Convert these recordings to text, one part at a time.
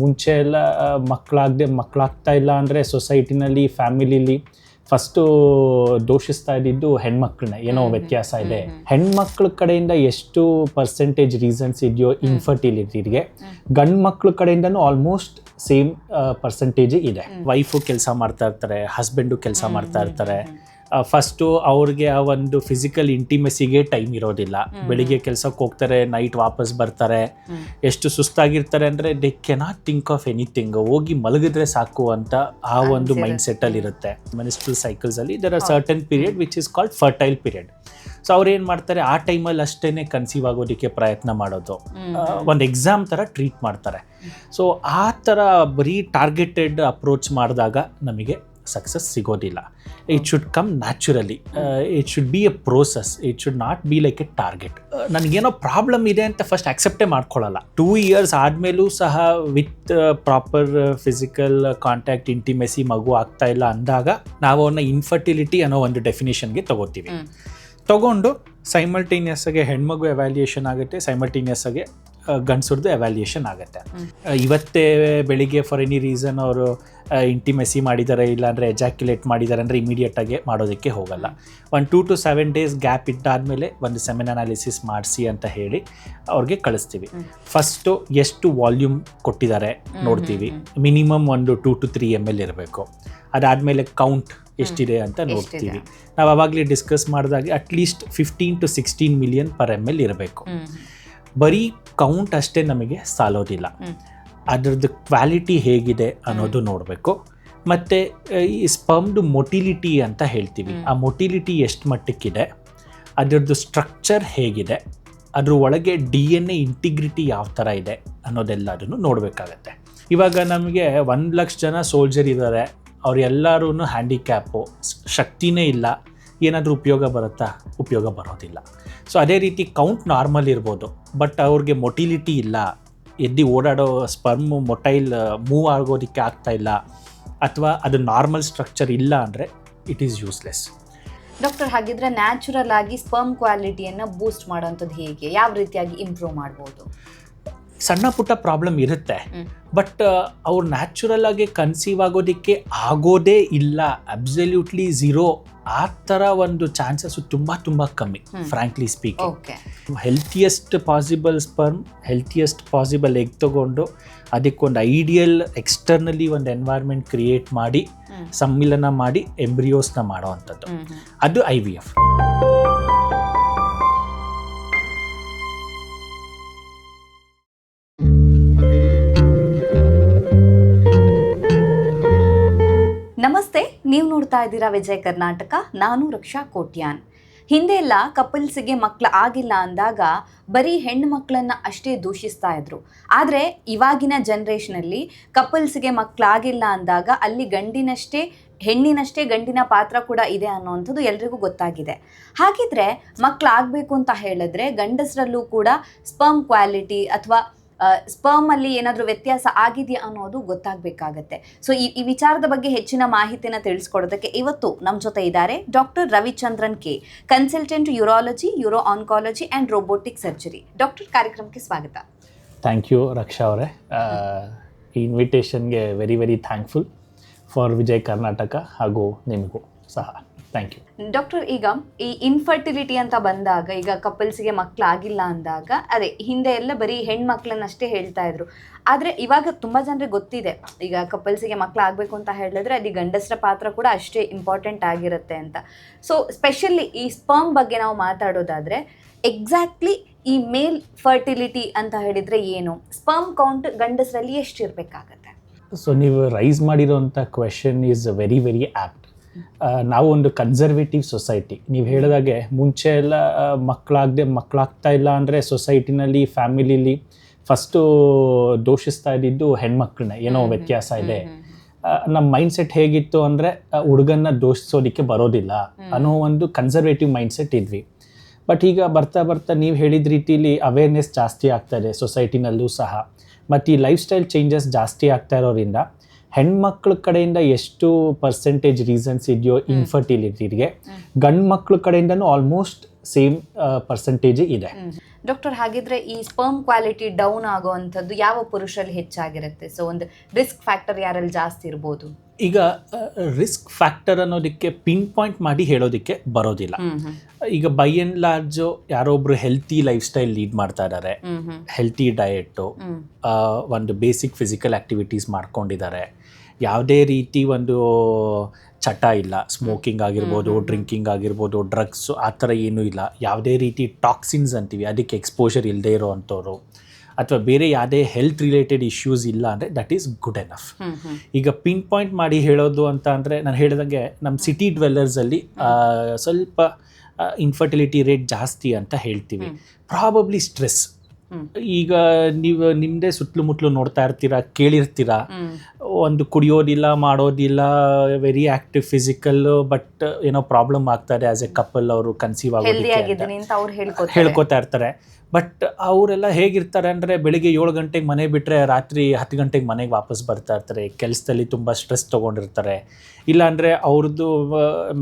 ಮುಂಚೆ ಎಲ್ಲ ಮಕ್ಕಳಾಗದೆ ಮಕ್ಕಳಾಗ್ತಾ ಇಲ್ಲ ಅಂದರೆ ಸೊಸೈಟಿನಲ್ಲಿ ಫ್ಯಾಮಿಲಿಲಿ ಫಸ್ಟು ದೋಷಿಸ್ತಾ ಇದ್ದಿದ್ದು ಹೆಣ್ಮಕ್ಳನ್ನ. ಏನೋ ವ್ಯತ್ಯಾಸ ಇದೆ. ಹೆಣ್ಮಕ್ಳ ಕಡೆಯಿಂದ ಎಷ್ಟು ಪರ್ಸೆಂಟೇಜ್ ರೀಸನ್ಸ್ ಇದೆಯೋ ಇನ್ಫರ್ಟಿಲಿಟಿಗೆ ಗಂಡು ಮಕ್ಳ ಕಡೆಯಿಂದನೂ ಆಲ್ಮೋಸ್ಟ್ ಸೇಮ್ ಪರ್ಸೆಂಟೇಜ್ ಇದೆ. ವೈಫು ಕೆಲಸ ಮಾಡ್ತಾ ಇರ್ತಾರೆ ಹಸ್ಬೆಂಡು ಕೆಲಸ ಮಾಡ್ತಾ ಇರ್ತಾರೆ. ಫಸ್ಟು ಅವ್ರಿಗೆ ಆ ಒಂದು ಫಿಸಿಕಲ್ ಇಂಟಿಮೆಸಿಗೆ ಟೈಮ್ ಇರೋದಿಲ್ಲ. ಬೆಳಿಗ್ಗೆ ಕೆಲಸಕ್ಕೆ ಹೋಗ್ತಾರೆ ನೈಟ್ ವಾಪಸ್ ಬರ್ತಾರೆ. ಎಷ್ಟು ಸುಸ್ತಾಗಿರ್ತಾರೆ ಅಂದರೆ they cannot think of anything ಹೋಗಿ ಮಲಗಿದ್ರೆ ಸಾಕು ಅಂತ ಆ ಒಂದು ಮೈಂಡ್ ಸೆಟ್ಟಲ್ಲಿ ಇರುತ್ತೆ. Menstrual ಸೈಕಲ್ಸಲ್ಲಿ there are certain period which is called fertile period so ಅವ್ರು ಏನು ಮಾಡ್ತಾರೆ ಆ ಟೈಮಲ್ಲಿ ಅಷ್ಟೇ ಕನ್ಸೀವ್ ಆಗೋದಕ್ಕೆ ಪ್ರಯತ್ನ ಮಾಡೋದು. ಒಂದು ಎಕ್ಸಾಮ್ ಥರ ಟ್ರೀಟ್ ಮಾಡ್ತಾರೆ. ಸೊ ಆ ಥರ ಬರೀ ಟಾರ್ಗೆಟೆಡ್ ಅಪ್ರೋಚ್ ಮಾಡಿದಾಗ ನಮಗೆ ಸಕ್ಸಸ್ ಸಿಗೋದಿಲ್ಲ. It should come naturally it should be a process it should not be like a target ನನಗೇನೋ ಪ್ರಾಬ್ಲಮ್ ಇದೆ ಅಂತ ಫಸ್ಟ್ ಅಕ್ಸೆಪ್ಟೇ ಮಾಡ್ಕೊಳ್ಳಲ್ಲ. ಟೂ ಇಯರ್ಸ್ ಆದಮೇಲೂ ಸಹ with proper physical contact intimacy ಮಗು ಆಗ್ತಾ ಇಲ್ಲ ಅಂದಾಗ ನಾವು ಅವನ್ನ ಇನ್ಫರ್ಟಿಲಿಟಿ ಅನ್ನೋ ಒಂದು ಡೆಫಿನೇಷನ್ಗೆ ತಗೋತೀವಿ. ತಗೊಂಡು ಸೈಮಲ್ಟೇನಿಯಸ್ ಆಗಿ ಹೆಣ್ಮಗು ಎವ್ಯಾಲ್ಯೂಯೇಷನ್ ಆಗುತ್ತೆ ಸೈಮಲ್ಟೇನಿಯಸ್ ಆಗಿ ಗಂಡಸರದ್ದು ಎವ್ಯಾಲ್ಯೂಯೇಷನ್ ಆಗುತ್ತೆ. ಇವತ್ತೇ ಬೆಳಿಗ್ಗೆ ಫಾರ್ ಎನಿ ರೀಸನ್ ಅವರು ಇಂಟಿಮೆಸಿ ಮಾಡಿದ್ದಾರೆ ಇಲ್ಲಾಂದರೆ ಎಜಾಕ್ಯುಲೇಟ್ ಮಾಡಿದ್ದಾರೆ ಅಂದರೆ ಇಮಿಡಿಯೇಟಾಗಿ ಮಾಡೋದಕ್ಕೆ ಹೋಗಲ್ಲ. ಒಂದು two to seven days gap ಇಟ್ಟಾದಮೇಲೆ ಒಂದು ಸೆಮೆನ್ ಅನಾಲಿಸಿಸ್ ಮಾಡಿಸಿ ಅಂತ ಹೇಳಿ ಅವ್ರಿಗೆ ಕಳಿಸ್ತೀವಿ. ಫಸ್ಟು ಎಷ್ಟು ವಾಲ್ಯೂಮ್ ಕೊಟ್ಟಿದ್ದಾರೆ ನೋಡ್ತೀವಿ. ಮಿನಿಮಮ್ ಒಂದು two to three M L ಇರಬೇಕು. ಅದಾದಮೇಲೆ ಕೌಂಟ್ ಎಷ್ಟಿದೆ ಅಂತ ನೋಡ್ತೀವಿ. ನಾವು ಅವಾಗಲೇ ಡಿಸ್ಕಸ್ ಮಾಡಿದಾಗ at least fifteen to sixteen million per M L ಇರಬೇಕು. ಬರೀ ಕೌಂಟ್ ಅಷ್ಟೇ ನಮಗೆ ಸಾಲೋದಿಲ್ಲ. ಅದರದ್ದು ಕ್ವಾಲಿಟಿ ಹೇಗಿದೆ ಅನ್ನೋದು ನೋಡಬೇಕು. ಮತ್ತು ಈ ಸ್ಪಮ್ದು ಮೊಟಿಲಿಟಿ ಅಂತ ಹೇಳ್ತೀವಿ. ಆ ಮೊಟಿಲಿಟಿ ಎಷ್ಟು ಮಟ್ಟಕ್ಕಿದೆ? ಅದರದ್ದು ಸ್ಟ್ರಕ್ಚರ್ ಹೇಗಿದೆ? ಅದ್ರ ಒಳಗೆ ಡಿ ಎನ್ ಎ ಇಂಟಿಗ್ರಿಟಿ ಯಾವ ಥರ ಇದೆ ಅನ್ನೋದೆಲ್ಲದನ್ನು ನೋಡಬೇಕಾಗತ್ತೆ. ಇವಾಗ ನಮಗೆ ಒಂದು ಲಕ್ಷ ಜನ ಸೋಲ್ಜರ್ ಇದ್ದಾರೆ ಅವರೆಲ್ಲರೂ ಹ್ಯಾಂಡಿಕ್ಯಾಪು ಶಕ್ತಿನೇ ಇಲ್ಲ. ಏನಾದರೂ ಉಪಯೋಗ ಬರುತ್ತಾ? ಉಪಯೋಗ ಬರೋದಿಲ್ಲ. ಸೊ ಅದೇ ರೀತಿ ಕೌಂಟ್ ನಾರ್ಮಲ್ ಇರ್ಬೋದು. ಬಟ್ ಅವ್ರಿಗೆ ಮೊಟಿಲಿಟಿ ಇಲ್ಲ. ಎದ್ದು ಓಡಾಡೋ ಸ್ಪರ್ಮ್ ಮೊಟೈಲ್ ಮೂವ್ ಆಗೋದಕ್ಕೆ ಆಗ್ತಾ ಇಲ್ಲ. ಅಥವಾ ಅದು ನಾರ್ಮಲ್ ಸ್ಟ್ರಕ್ಚರ್ ಇಲ್ಲ ಅಂದರೆ ಇಟ್ ಈಸ್ ಯೂಸ್ಲೆಸ್ ಡಾಕ್ಟರ್ ಹಾಗಿದ್ರೆ ನ್ಯಾಚುರಲ್ ಆಗಿ ಸ್ಪರ್ಮ್ ಕ್ವಾಲಿಟಿಯನ್ನು ಬೂಸ್ಟ್ ಮಾಡೋಂಥದ್ದು ಹೇಗೆ? ಯಾವ ರೀತಿಯಾಗಿ ಇಂಪ್ರೂವ್ ಮಾಡ್ಬೋದು? ಸಣ್ಣ ಪುಟ್ಟ ಪ್ರಾಬ್ಲಮ್ ಇರುತ್ತೆ. ಬಟ್ ಅವ್ರು ನ್ಯಾಚುರಲ್ ಆಗಿ ಕನ್ಸೀವ್ ಆಗೋದಕ್ಕೆ ಆಗೋದೇ ಇಲ್ಲ. ಅಬ್ಸಲ್ಯೂಟ್ಲಿ ಝೀರೋ ಆ ಥರ ಒಂದು ಚಾನ್ಸಸ್ ತುಂಬ ತುಂಬ ಕಮ್ಮಿ frankly speaking healthiest possible sperm healthiest possible egg ತಗೊಂಡು ಅದಕ್ಕೊಂದು ಐಡಿಯಲ್ ಎಕ್ಸ್ಟರ್ನಲಿ ಒಂದು ಎನ್ವೈರ್ಮೆಂಟ್ ಕ್ರಿಯೇಟ್ ಮಾಡಿ. ಸಮ್ಮಿಲನ ಮಾಡಿ ಎಂಬ್ರಿಯೋಸ್ನ ಮಾಡೋ ಅಂಥದ್ದು. ಅದು ಐ ವಿ ಎಫ್ ನೀವು ನೋಡ್ತಾ ಇದ್ದೀರಾ ವಿಜಯ್ ಕರ್ನಾಟಕ, ನಾನು ರಕ್ಷಾ ಕೋಟ್ಯಾನ್. ಹಿಂದೆ ಎಲ್ಲ ಕಪಲ್ಸ್ಗೆ ಮಕ್ಕಳು ಆಗಿಲ್ಲ ಅಂದಾಗ ಬರೀ ಹೆಣ್ಣು ಮಕ್ಕಳನ್ನು ಅಷ್ಟೇ ದೂಷಿಸ್ತಾ ಇದ್ರು. ಆದರೆ ಇವಾಗಿನ ಜನ್ರೇಷನಲ್ಲಿ ಕಪಲ್ಸ್ಗೆ ಮಕ್ಕಳಾಗಿಲ್ಲ ಅಂದಾಗ ಅಲ್ಲಿ ಗಂಡಿನಷ್ಟೇ, ಹೆಣ್ಣಿನಷ್ಟೇ ಗಂಡಿನ ಪಾತ್ರ ಕೂಡ ಇದೆ ಅನ್ನೋವಂಥದ್ದು ಎಲ್ರಿಗೂ ಗೊತ್ತಾಗಿದೆ. ಹಾಗಿದ್ರೆ ಮಕ್ಕಳಾಗಬೇಕು ಅಂತ ಹೇಳಿದ್ರೆ ಗಂಡಸರಲ್ಲೂ ಕೂಡ ಸ್ಪರ್ಮ್ ಕ್ವಾಲಿಟಿ ಅಥವಾ ಸ್ಪರ್ಮ್ ಅಲ್ಲಿ ಏನಾದರೂ ವ್ಯತ್ಯಾಸ ಆಗಿದೆಯಾ ಅನ್ನೋದು ಗೊತ್ತಾಗಬೇಕಾಗತ್ತೆ. ಸೊ ಈ ಈ ವಿಚಾರದ ಬಗ್ಗೆ ಹೆಚ್ಚಿನ ಮಾಹಿತಿನ ತಿಳಿಸ್ಕೊಡೋದಕ್ಕೆ ಇವತ್ತು ನಮ್ಮ ಜೊತೆ ಇದ್ದಾರೆ doctor Ravichandran K consultant urology uro oncology and robotic surgery doctor ಕಾರ್ಯಕ್ರಮಕ್ಕೆ ಸ್ವಾಗತ. ಥ್ಯಾಂಕ್ ಯು ರಕ್ಷಾ ಅವರೇ. ಈ ಇನ್ವಿಟೇಷನ್ಗೆ very very thankful for Vijay Karnataka ಹಾಗೂ ನಿಮಗೂ ಸಹ. ಥ್ಯಾಂಕ್ ಯು ಡಾಕ್ಟರ್ ಈಗ ಈ ಇನ್ಫರ್ಟಿಲಿಟಿ ಅಂತ ಬಂದಾಗ ಈಗ ಕಪಲ್ಸ್ಗೆ ಮಕ್ಕಳಾಗಿಲ್ಲ ಅಂದಾಗ ಅದೇ ಹಿಂದೆ ಎಲ್ಲ ಬರೀ ಹೆಣ್ಮಕ್ಳನ್ನಷ್ಟೇ ಹೇಳ್ತಾ ಇದ್ರು. ಆದರೆ ಇವಾಗ ತುಂಬ ಜನರಿಗೆ ಗೊತ್ತಿದೆ. ಈಗ ಕಪಲ್ಸಿಗೆ ಮಕ್ಕಳಾಗಬೇಕು ಅಂತ ಹೇಳಿದ್ರೆ ಅಲ್ಲಿ ಗಂಡಸರ ಪಾತ್ರ ಕೂಡ ಅಷ್ಟೇ ಇಂಪಾರ್ಟೆಂಟ್ ಆಗಿರುತ್ತೆ ಅಂತ. ಸೊ ಸ್ಪೆಷಲಿ ಈ ಸ್ಪರ್ಮ್ ಬಗ್ಗೆ ನಾವು ಮಾತಾಡೋದಾದರೆ ಎಕ್ಸಾಕ್ಟ್ಲಿ ಈ ಮೇಲ್ ಫರ್ಟಿಲಿಟಿ ಅಂತ ಹೇಳಿದರೆ ಏನು? ಸ್ಪರ್ಮ್ ಕೌಂಟ್ ಗಂಡಸರಲ್ಲಿ ಎಷ್ಟು ಇರಬೇಕಾಗತ್ತೆ ಸೊ ನೀವು ರೈಸ್ ಮಾಡಿರೋಂಥ question is very very apt ನಾವು ಒಂದು ಕನ್ಸರ್ವೇಟಿವ್ ಸೊಸೈಟಿ ನೀವು ಹೇಳಿದಾಗೆ ಮುಂಚೆ ಎಲ್ಲ ಮಕ್ಕಳಾಗದೆ ಮಕ್ಕಳಾಗ್ತಾ ಇಲ್ಲ ಅಂದರೆ ಸೊಸೈಟಿನಲ್ಲಿ ಫ್ಯಾಮಿಲಿಲಿ ಫಸ್ಟು ದೋಷಿಸ್ತಾ ಇದ್ದಿದ್ದು ಹೆಣ್ಮಕ್ಳನ್ನ. ಏನೋ ವ್ಯತ್ಯಾಸ ಇದೆ. ನಮ್ಮ ಮೈಂಡ್ ಸೆಟ್ ಹೇಗಿತ್ತು ಅಂದರೆ ಹುಡುಗನ್ನ ದೋಷಿಸೋದಕ್ಕೆ ಬರೋದಿಲ್ಲ ಅನ್ನೋ ಒಂದು ಕನ್ಸರ್ವೇಟಿವ್ ಮೈಂಡ್ ಸೆಟ್ ಇದ್ವಿ. ಬಟ್ ಈಗ ಬರ್ತಾ ಬರ್ತಾ ನೀವು ಹೇಳಿದ ರೀತಿಲಿ ಅವೇರ್ನೆಸ್ ಜಾಸ್ತಿ ಆಗ್ತಾ ಇದೆ ಸೊಸೈಟಿನಲ್ಲೂ ಸಹ. ಮತ್ತು ಈ ಲೈಫ್ ಸ್ಟೈಲ್ ಚೇಂಜಸ್ ಜಾಸ್ತಿ ಆಗ್ತಾ ಇರೋದ್ರಿಂದ ಹೆಣ್ಮಕ್ಳ ಕಡೆಯಿಂದ ಎಷ್ಟು ಪರ್ಸೆಂಟೇಜ್ ರೀಸನ್ಸ್ ಇದೆಯೋ ಇನ್ಫರ್ಟಿಲಿಟಿಗೆ ಗಂಡ್ ಮಕ್ಳ ಕಡೆಯಿಂದನೂ ಆಲ್ಮೋಸ್ಟ್ ಸೇಮ್ ಪರ್ಸೆಂಟೇಜ್ ಇದೆ. ಡಾಕ್ಟರ್ ಹಾಗಿದ್ರೆ ಈ ಸ್ಪರ್ಮ್ ಕ್ವಾಲಿಟಿ ಡೌನ್ ಆಗುವಂಥದ್ದು ಯಾವ ಪುರುಷರಲ್ಲಿ ಹೆಚ್ಚಾಗಿರುತ್ತೆ? ಸೊ ಒಂದು ರಿಸ್ಕ್ ಫ್ಯಾಕ್ಟರ್ ಯಾರಲ್ಲಿ ಜಾಸ್ತಿ ಇರ್ಬೋದು? ಈಗ ರಿಸ್ಕ್ ಫ್ಯಾಕ್ಟರ್ ಅನ್ನೋದಕ್ಕೆ ಪಿನ್ ಪಾಯಿಂಟ್ ಮಾಡಿ ಹೇಳೋದಕ್ಕೆ ಬರೋದಿಲ್ಲ. ಈಗ ಬೈ ಅಂಡ್ ಲಾರ್ಜ್ ಯಾರೊಬ್ರು ಹೆಲ್ತಿ ಲೈಫ್ ಸ್ಟೈಲ್ ಲೀಡ್ ಮಾಡ್ತಾ ಇದ್ದಾರೆ ಹೆಲ್ತಿ ಡಯೆಟ್ಟು ಒಂದು ಬೇಸಿಕ್ ಫಿಸಿಕಲ್ ಆಕ್ಟಿವಿಟೀಸ್ ಮಾಡ್ಕೊಂಡಿದ್ದಾರೆ ಯಾವುದೇ ರೀತಿ ಒಂದು ಚಟ ಇಲ್ಲ. ಸ್ಮೋಕಿಂಗ್ ಆಗಿರ್ಬೋದು ಡ್ರಿಂಕಿಂಗ್ ಆಗಿರ್ಬೋದು ಡ್ರಗ್ಸು ಆ ಥರ ಏನೂ ಇಲ್ಲ. ಯಾವುದೇ ರೀತಿ ಟಾಕ್ಸಿನ್ಸ್ ಅಂತೀವಿ. ಅದಕ್ಕೆ ಎಕ್ಸ್ಪೋಷರ್ ಇಲ್ಲದೆ ಇರೋ ಅಂಥವ್ರು ಅಥವಾ ಬೇರೆ ಯಾವುದೇ ಹೆಲ್ತ್ ರಿಲೇಟೆಡ್ ಇಶ್ಯೂಸ್ ಇಲ್ಲ ಅಂದರೆ ದಟ್ ಈಸ್ ಗುಡ್ ಎನಫ್ ಈಗ ಪಿನ್ ಪಾಯಿಂಟ್ ಮಾಡಿ ಹೇಳೋದು ಅಂತ ಅಂದರೆ ನಾನು ಹೇಳಿದಂಗೆ ನಮ್ಮ ಸಿಟಿ ಡ್ವೆಲ್ಲರ್ಸಲ್ಲಿ ಸ್ವಲ್ಪ ಇನ್ಫರ್ಟಿಲಿಟಿ ರೇಟ್ ಜಾಸ್ತಿ ಅಂತ ಹೇಳ್ತೀವಿ. Probably stress. ಈಗ ನೀವು ನಿಮ್ಮದೇ ಸುತ್ತಲೂ ಮುತ್ತಲು ನೋಡ್ತಾ ಇರ್ತೀರಾ ಕೇಳಿರ್ತೀರಾ? ಒಂದು ಕುಡಿಯೋದಿಲ್ಲ ಮಾಡೋದಿಲ್ಲ ವೆರಿ ಆಕ್ಟಿವ್ ಫಿಸಿಕಲ್ ಬಟ್ ಏನೋ ಪ್ರಾಬ್ಲಮ್ ಆಗ್ತಾರೆ ಆಸ್ ಎ ಕಪಲ್ ಅವರು ಕನ್ಸೀವ್ ಆಗೋದಕ್ಕೆ ಹೇಳ್ಕೊತಾ ಇರ್ತಾರೆ. ಬಟ್ ಅವರೆಲ್ಲ ಹೇಗಿರ್ತಾರೆ ಅಂದರೆ ಬೆಳಿಗ್ಗೆ ಏಳು ಗಂಟೆಗೆ ಮನೆ ಬಿಟ್ಟರೆ ರಾತ್ರಿ ಹತ್ತು ಗಂಟೆಗೆ ಮನೆಗೆ ವಾಪಸ್ ಬರ್ತಾ ಇರ್ತಾರೆ. ಕೆಲಸದಲ್ಲಿ ತುಂಬ ಸ್ಟ್ರೆಸ್ ತೊಗೊಂಡಿರ್ತಾರೆ. ಇಲ್ಲಾಂದರೆ ಅವ್ರದ್ದು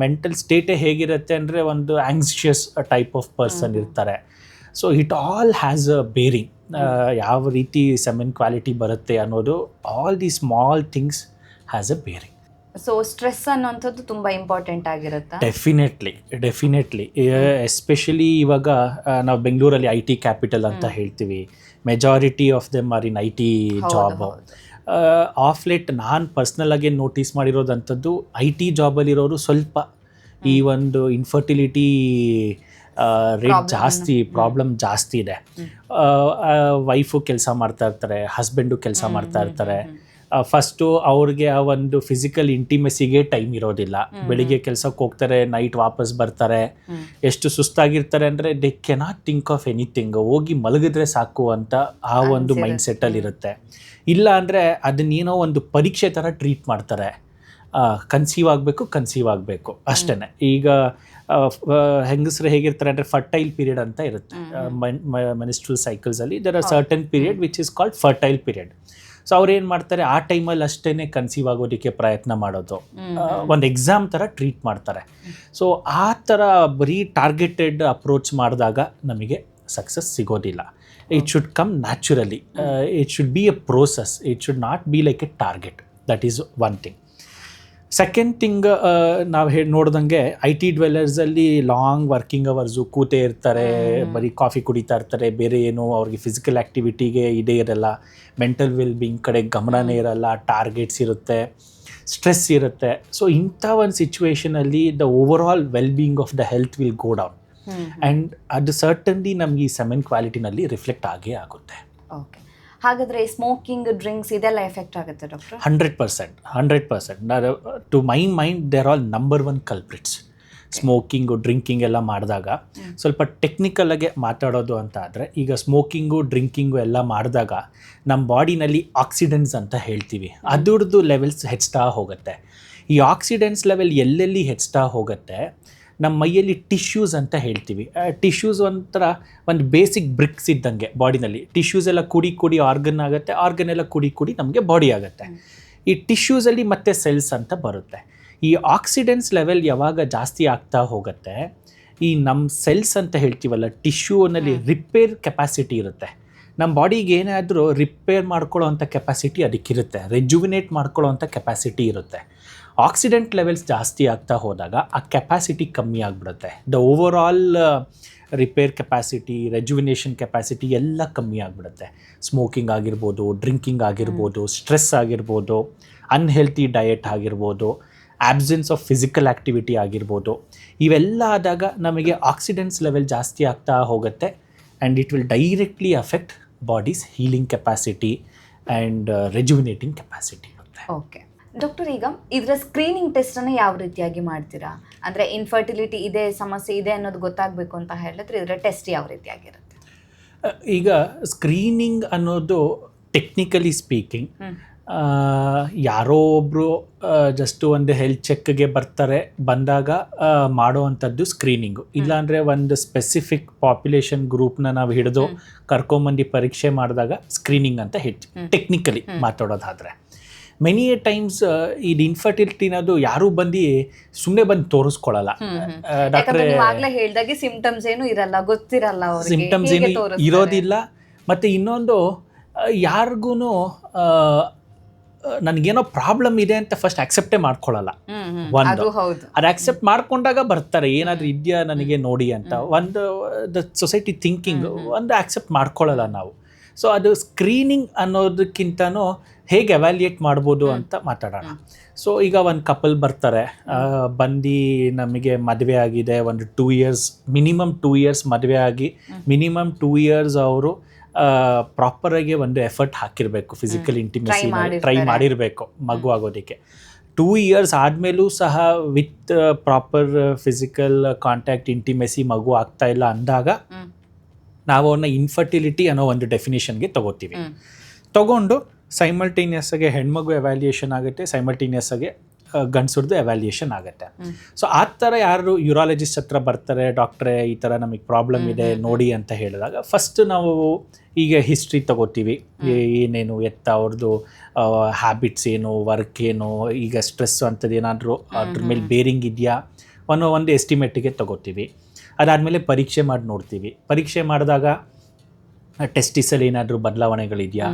ಮೆಂಟಲ್ ಸ್ಟೇಟೇ ಹೇಗಿರುತ್ತೆ ಅಂದರೆ ಒಂದು ಆಂಗ್ಷಿಯಸ್ ಟೈಪ್ ಆಫ್ ಪರ್ಸನ್ ಇರ್ತಾರೆ. So it all has a bearing ಯಾವ ರೀತಿ ಸೆಮೆನ್ ಕ್ವಾಲಿಟಿ ಬರುತ್ತೆ ಅನ್ನೋದು all the small things has a bearing so stress ಅನ್ನೋಂಥದ್ದು ತುಂಬ ಇಂಪಾರ್ಟೆಂಟ್ ಆಗಿರುತ್ತೆ? ಡೆಫಿನೆಟ್ಲಿ ಡೆಫಿನೆಟ್ಲಿ ಎಸ್ಪೆಷಲಿ ಇವಾಗ ನಾವು ಬೆಂಗಳೂರಲ್ಲಿ ಐ ಟಿ ಕ್ಯಾಪಿಟಲ್ ಅಂತ ಹೇಳ್ತೀವಿ. Majority of them are in I T job. Of late ನಾನು ಪರ್ಸ್ನಲ್ ಆಗಿ ನೋಟಿಸ್ ಮಾಡಿರೋದಂಥದ್ದು ಐ ಟಿ ಜಾಬಲ್ಲಿರೋರು ಸ್ವಲ್ಪ ಈ ಒಂದು ಇನ್ಫರ್ಟಿಲಿಟಿ ರೇಟ್ ಜಾಸ್ತಿ ಪ್ರಾಬ್ಲಮ್ ಜಾಸ್ತಿ ಇದೆ. ವೈಫು ಕೆಲಸ ಮಾಡ್ತಾ ಇರ್ತಾರೆ ಹಸ್ಬೆಂಡು ಕೆಲಸ ಮಾಡ್ತಾ ಇರ್ತಾರೆ. ಫಸ್ಟು ಅವ್ರಿಗೆ ಆ ಒಂದು ಫಿಸಿಕಲ್ ಇಂಟಿಮೆಸಿಗೆ ಟೈಮ್ ಇರೋದಿಲ್ಲ. ಬೆಳಿಗ್ಗೆ ಕೆಲಸಕ್ಕೆ ಹೋಗ್ತಾರೆ ನೈಟ್ ವಾಪಸ್ ಬರ್ತಾರೆ. ಎಷ್ಟು ಸುಸ್ತಾಗಿರ್ತಾರೆ ಅಂದರೆ they cannot think of anything ಹೋಗಿ ಮಲಗಿದ್ರೆ ಸಾಕು ಅಂತ ಆ ಒಂದು. ಮೈಂಡ್ ಸೆಟ್ಟಲ್ಲಿ ಇರುತ್ತೆ. ಇಲ್ಲ ಅಂದರೆ ಅದನ್ನೇನೋ ಒಂದು ಪರೀಕ್ಷೆ ಥರ ಟ್ರೀಟ್ ಮಾಡ್ತಾರೆ. ಕನ್ಸೀವ್ ಆಗಬೇಕು ಕನ್ಸೀವ್ ಆಗಬೇಕು. ಅಷ್ಟೇ ಈಗ ಹೆಂಗಸರು ಹೇಗಿರ್ತಾರೆ ಅಂದರೆ ಫರ್ಟೈಲ್ ಪೀರಿಯಡ್ ಅಂತ ಇರುತ್ತೆ. Menstrual ಸೈಕಲ್ಸಲ್ಲಿ there are. Certain period which is called fertile period so ಅವ್ರು ಏನು ಮಾಡ್ತಾರೆ ಆ ಟೈಮಲ್ಲಿ ಅಷ್ಟೇ ಕನ್ಸೀವ್ ಆಗೋದಕ್ಕೆ ಪ್ರಯತ್ನ ಮಾಡೋದು. ಒಂದು ಎಕ್ಸಾಮ್ ಥರ ಟ್ರೀಟ್ ಮಾಡ್ತಾರೆ. ಸೊ ಆ ಥರ ಬರೀ ಟಾರ್ಗೆಟೆಡ್ ಅಪ್ರೋಚ್ ಮಾಡಿದಾಗ ನಮಗೆ ಸಕ್ಸಸ್ ಸಿಗೋದಿಲ್ಲ. It should come naturally it should be a process it should not be like a target that is one thing second thing ನಾವು ಹೇಳಿ ನೋಡ್ದಂಗೆ ಐ ಟಿ ಡ್ವೆಲ್ಲರ್ಸಲ್ಲಿ ಲಾಂಗ್ ವರ್ಕಿಂಗ್ ಅವರ್ಸು ಕೂತೇ ಇರ್ತಾರೆ. ಬರೀ ಕಾಫಿ ಕುಡಿತಾ ಇರ್ತಾರೆ ಬೇರೆ ಏನು ಅವ್ರಿಗೆ ಫಿಸಿಕಲ್ ಆ್ಯಕ್ಟಿವಿಟಿಗೆ ಇದೇ ಇರಲ್ಲ. ಮೆಂಟಲ್ ವೆಲ್ ಬೀಯಿಂಗ್ ಕಡೆ ಗಮನನೇ ಇರಲ್ಲ ಟಾರ್ಗೆಟ್ಸ್ ಇರುತ್ತೆ ಸ್ಟ್ರೆಸ್ ಇರುತ್ತೆ. ಸೊ ಇಂಥ ಒಂದು ಸಿಚುವೇಷನಲ್ಲಿ the overall wellbeing of the health will go down and ಅದು ಸರ್ಟನ್ಲಿ ನಮಗೆ ಈ ಸೆಮೆನ್ ಕ್ವಾಲಿಟಿನಲ್ಲಿ ರಿಫ್ಲೆಕ್ಟ್ ಆಗೇ ಆಗುತ್ತೆ. ಓಕೆ ಹಾಗಾದ್ರೆ ಸ್ಮೋಕಿಂಗ್ ಡ್ರಿಂಕ್ಸ್ ಇದೆಲ್ಲ ಎಫೆಕ್ಟ್ ಆಗುತ್ತೆ doctor hundred percent hundred percent to my mind there are number one culprits smoking drinking ಎಲ್ಲ ಮಾಡಿದಾಗ ಸ್ವಲ್ಪ ಸ್ವಲ್ಪ ಟೆಕ್ನಿಕಲಾಗೆ ಮಾತಾಡೋದು ಅಂತ ಆದರೆ ಈಗ ಸ್ಮೋಕಿಂಗು ಡ್ರಿಂಕಿಂಗು ಎಲ್ಲ ಮಾಡಿದಾಗ ನಮ್ಮ ಬಾಡಿನಲ್ಲಿ ಆಕ್ಸಿಡೆಂಟ್ಸ್ ಅಂತ ಹೇಳ್ತೀವಿ. ಅದ್ರದ್ದು ಲೆವೆಲ್ಸ್ ಹೆಚ್ಚುತ್ತಾ ಹೋಗುತ್ತೆ. ಈ ಆಕ್ಸಿಡೆಂಟ್ಸ್ ಲೆವೆಲ್ ಎಲ್ಲೆಲ್ಲಿ ಹೆಚ್ಚುತ್ತಾ ಹೋಗುತ್ತೆ? ನಮ್ಮ ಮೈಯಲ್ಲಿ ಟಿಶ್ಯೂಸ್ ಅಂತ ಹೇಳ್ತೀವಿ. ಟಿಶ್ಯೂಸ್ ಒಂಥರ ಒಂದು ಬೇಸಿಕ್ ಬ್ರಿಕ್ಸ್ ಇದ್ದಂಗೆ ಬಾಡಿನಲ್ಲಿ. ಟಿಶ್ಯೂಸ್ ಎಲ್ಲ ಕುಡಿ ಕುಡಿ ಆರ್ಗನ್ ಆಗುತ್ತೆ ಆರ್ಗನ್ ಎಲ್ಲ ಕುಡಿ ಕುಡಿ ನಮಗೆ ಬಾಡಿ ಆಗುತ್ತೆ. ಈ ಟಿಶ್ಯೂಸಲ್ಲಿ ಮತ್ತೆ ಸೆಲ್ಸ್ ಅಂತ ಬರುತ್ತೆ. ಈ ಆಕ್ಸಿಡೆಂಟ್ಸ್ ಲೆವೆಲ್ ಯಾವಾಗ ಜಾಸ್ತಿ ಆಗ್ತಾ ಹೋಗುತ್ತೆ ಈ ನಮ್ಮ ಸೆಲ್ಸ್ ಅಂತ ಹೇಳ್ತೀವಲ್ಲ ಟಿಶ್ಯೂನಲ್ಲಿ ರಿಪೇರ್ ಕೆಪಾಸಿಟಿ ಇರುತ್ತೆ. ನಮ್ಮ ಬಾಡಿಗೆ ಏನಾದರೂ ರಿಪೇರ್ ಮಾಡ್ಕೊಳ್ಳೋ ಅಂಥ ಕೆಪಾಸಿಟಿ ಅದಕ್ಕಿರುತ್ತೆ ರೆಜುವಿನೇಟ್ ಮಾಡ್ಕೊಳ್ಳೋ ಅಂಥ ಕೆಪಾಸಿಟಿ ಇರುತ್ತೆ. ಆಕ್ಸಿಡೆಂಟ್ ಲೆವೆಲ್ಸ್ ಜಾಸ್ತಿ ಆಗ್ತಾ ಹೋದಾಗ ಆ ಕೆಪಾಸಿಟಿ ಕಮ್ಮಿ ಆಗಿಬಿಡುತ್ತೆ. The over all repair capacity rejuvenation capacity ಎಲ್ಲ ಕಮ್ಮಿ ಆಗಿಬಿಡುತ್ತೆ. ಸ್ಮೋಕಿಂಗ್ ಆಗಿರ್ಬೋದು ಡ್ರಿಂಕಿಂಗ್ ಆಗಿರ್ಬೋದು ಸ್ಟ್ರೆಸ್ ಆಗಿರ್ಬೋದು ಅನ್ಹೆಲ್ತಿ ಡಯೆಟ್ ಆಗಿರ್ಬೋದು ಆಬ್ಸೆನ್ಸ್ ಆಫ್ ಫಿಸಿಕಲ್ ಆ್ಯಕ್ಟಿವಿಟಿ ಆಗಿರ್ಬೋದು ಇವೆಲ್ಲ ಆದಾಗ ನಮಗೆ ಆಕ್ಸಿಡೆಂಟ್ಸ್ ಲೆವೆಲ್ ಜಾಸ್ತಿ ಆಗ್ತಾ ಹೋಗುತ್ತೆ and it will directly affect body's healing capacity and rejuvenating capacity ಇರುತ್ತೆ. ಓಕೆ ಡಾಕ್ಟರ್ ಈಗ ಇದರ ಸ್ಕ್ರೀನಿಂಗ್ ಟೆಸ್ಟನ್ನು ಯಾವ ರೀತಿಯಾಗಿ ಮಾಡ್ತೀರಾ? ಅಂದರೆ ಇನ್ಫರ್ಟಿಲಿಟಿ ಇದೆ ಸಮಸ್ಯೆ ಇದೆ ಅನ್ನೋದು ಗೊತ್ತಾಗಬೇಕು ಅಂತ ಹೇಳಿದ್ರೆ ಇದರ ಟೆಸ್ಟ್ ಯಾವ ರೀತಿಯಾಗಿರುತ್ತೆ ಈಗ ಸ್ಕ್ರೀನಿಂಗ್ ಅನ್ನೋದು ಟೆಕ್ನಿಕಲಿ ಸ್ಪೀಕಿಂಗ್ ಯಾರೋ ಒಬ್ಬರು ಜಸ್ಟ್ ಒಂದು ಹೆಲ್ತ್ ಚೆಕ್ಗೆ ಬರ್ತಾರೆ ಬಂದಾಗ ಮಾಡುವಂಥದ್ದು ಸ್ಕ್ರೀನಿಂಗು ಇಲ್ಲಾಂದರೆ ಒಂದು ಸ್ಪೆಸಿಫಿಕ್ ಪಾಪ್ಯುಲೇಷನ್ ಗ್ರೂಪ್ನ ನಾವು ಹಿಡಿದು. ಕರ್ಕೊಂಬಂದು ಪರೀಕ್ಷೆ ಮಾಡಿದಾಗ ಸ್ಕ್ರೀನಿಂಗ್ ಅಂತ ಹೆಚ್ಚು ಟೆಕ್ನಿಕಲಿ ಮಾತಾಡೋದಾದರೆ. ಮೆನಿ ಎ ಟೈಮ್ಸ್ ಇದು ಇನ್ಫರ್ಟಿಲಿಟಿ ಅನ್ನೋದು ಯಾರು ಬಂದು ಸುಮ್ಮನೆ ಬಂದು ತೋರಿಸ್ಕೊಳ್ಳಲ್ಲ ಡಾಕ್ಟರ್ ಆಗ್ಲೇ ಹೇಳ್ದಾಗೆ ಸಿಂಪ್ಟಮ್ಸ್ ಏನು ಇರಲ್ಲ ಗೊತ್ತಿರಲ್ಲ ಸಿಂಪ್ಟಮ್ಸ್ ಏನು ಇರೋದಿಲ್ಲ. ಮತ್ತೆ ಇನ್ನೊಂದು ಯಾರಿಗೂ ನನಗೇನೋ ಪ್ರಾಬ್ಲಮ್ ಇದೆ ಅಂತ ಫಸ್ಟ್ ಅಕ್ಸೆಪ್ಟೇ ಮಾಡ್ಕೊಳ್ಳಲ್ಲ. ಒಂದು. ಅದು ಅಕ್ಸೆಪ್ಟ್ ಮಾಡ್ಕೊಂಡಾಗ ಬರ್ತಾರೆ ಏನಾದರೂ ಇದೆಯಾ ನನಗೆ ನೋಡಿ ಅಂತ. ಒಂದು ದ ಸೊಸೈಟಿ ಥಿಂಕಿಂಗ್ ಒಂದು ಅಕ್ಸೆಪ್ಟ್ ಮಾಡ್ಕೊಳ್ಳಲ್ಲ ನಾವು. ಸೊ ಅದು ಸ್ಕ್ರೀನಿಂಗ್ ಅನ್ನೋದಕ್ಕಿಂತನೂ ಹೇಗೆ ಅವ್ಯಾಲ್ಯೇಟ್ ಮಾಡ್ಬೋದು ಅಂತ ಮಾತಾಡೋಣ. ಸೊ ಈಗ ಒಂದು ಕಪಲ್ ಬರ್ತಾರೆ. ಬಂದು ನಮಗೆ ಮದುವೆ ಆಗಿದೆ ಒಂದು two years minimum two years ಮದುವೆ ಆಗಿ ಮಿನಿಮಮ್ ಟೂ ಇಯರ್ಸ್ ಅವರು ಪ್ರಾಪರಾಗಿ ಒಂದು ಎಫರ್ಟ್ ಹಾಕಿರಬೇಕು ಫಿಸಿಕಲ್ ಇಂಟಿಮೆಸಿ ಟ್ರೈ. ಮಾಡಿರಬೇಕು ಮಗು ಆಗೋದಕ್ಕೆ. ಟೂ ಇಯರ್ಸ್ ಆದಮೇಲೂ ಸಹ with proper physical contact intimacy ಮಗು ಆಗ್ತಾ ಇಲ್ಲ ಅಂದಾಗ ನಾವು ಅವನ್ನ ಇನ್ಫರ್ಟಿಲಿಟಿ ಅನ್ನೋ ಒಂದು ಡೆಫಿನೇಷನ್ಗೆ ತಗೋತೀವಿ. ತಗೊಂಡು ಸೈಮಲ್ಟೇನಿಯಸ್ ಆಗಿ ಹೆಣ್ಮಗು ಎವ್ಯಾಲ್ಯೂಯೇಷನ್ ಆಗುತ್ತೆ ಸೈಮಲ್ಟೇನಿಯಸ್ ಆಗಿ ಗಂಡಸರ್ದು ಎವ್ಯಾಲ್ಯೂಯೇಷನ್ ಆಗುತ್ತೆ. ಸೊ ಆ ಥರ ಯಾರು ಯುರಾಲಜಿಸ್ಟ್ ಹತ್ರ ಬರ್ತಾರೆ ಡಾಕ್ಟ್ರೇ ಈ ಥರ ನಮಗೆ ಪ್ರಾಬ್ಲಮ್ ಇದೆ ನೋಡಿ ಅಂತ ಹೇಳಿದಾಗ ಫಸ್ಟ್ ನಾವು ಈಗ ಹಿಸ್ಟ್ರಿ ತಗೋತೀವಿ. ಏನೇನು ಎತ್ತ ಅವ್ರದ್ದು ಹ್ಯಾಬಿಟ್ಸ್ ಏನು ವರ್ಕ್ ಏನು ಈಗ ಸ್ಟ್ರೆಸ್ ಅಂಥದ್ದು ಏನಾದರೂ ಅದ್ರ ಮೇಲೆ ಬೇರಿಂಗ್ ಇದೆಯಾ? ಅನ್ನೋ ಒಂದು ಎಸ್ಟಿಮೇಟಿಗೆ ತಗೋತೀವಿ. ಅದಾದಮೇಲೆ ಪರೀಕ್ಷೆ ಮಾಡಿ ನೋಡ್ತೀವಿ. ಪರೀಕ್ಷೆ ಮಾಡಿದಾಗ ಟೆಸ್ಟಿಸಲ್ಲಿ ಏನಾದರೂ ಬದಲಾವಣೆಗಳಿದೆಯಾ.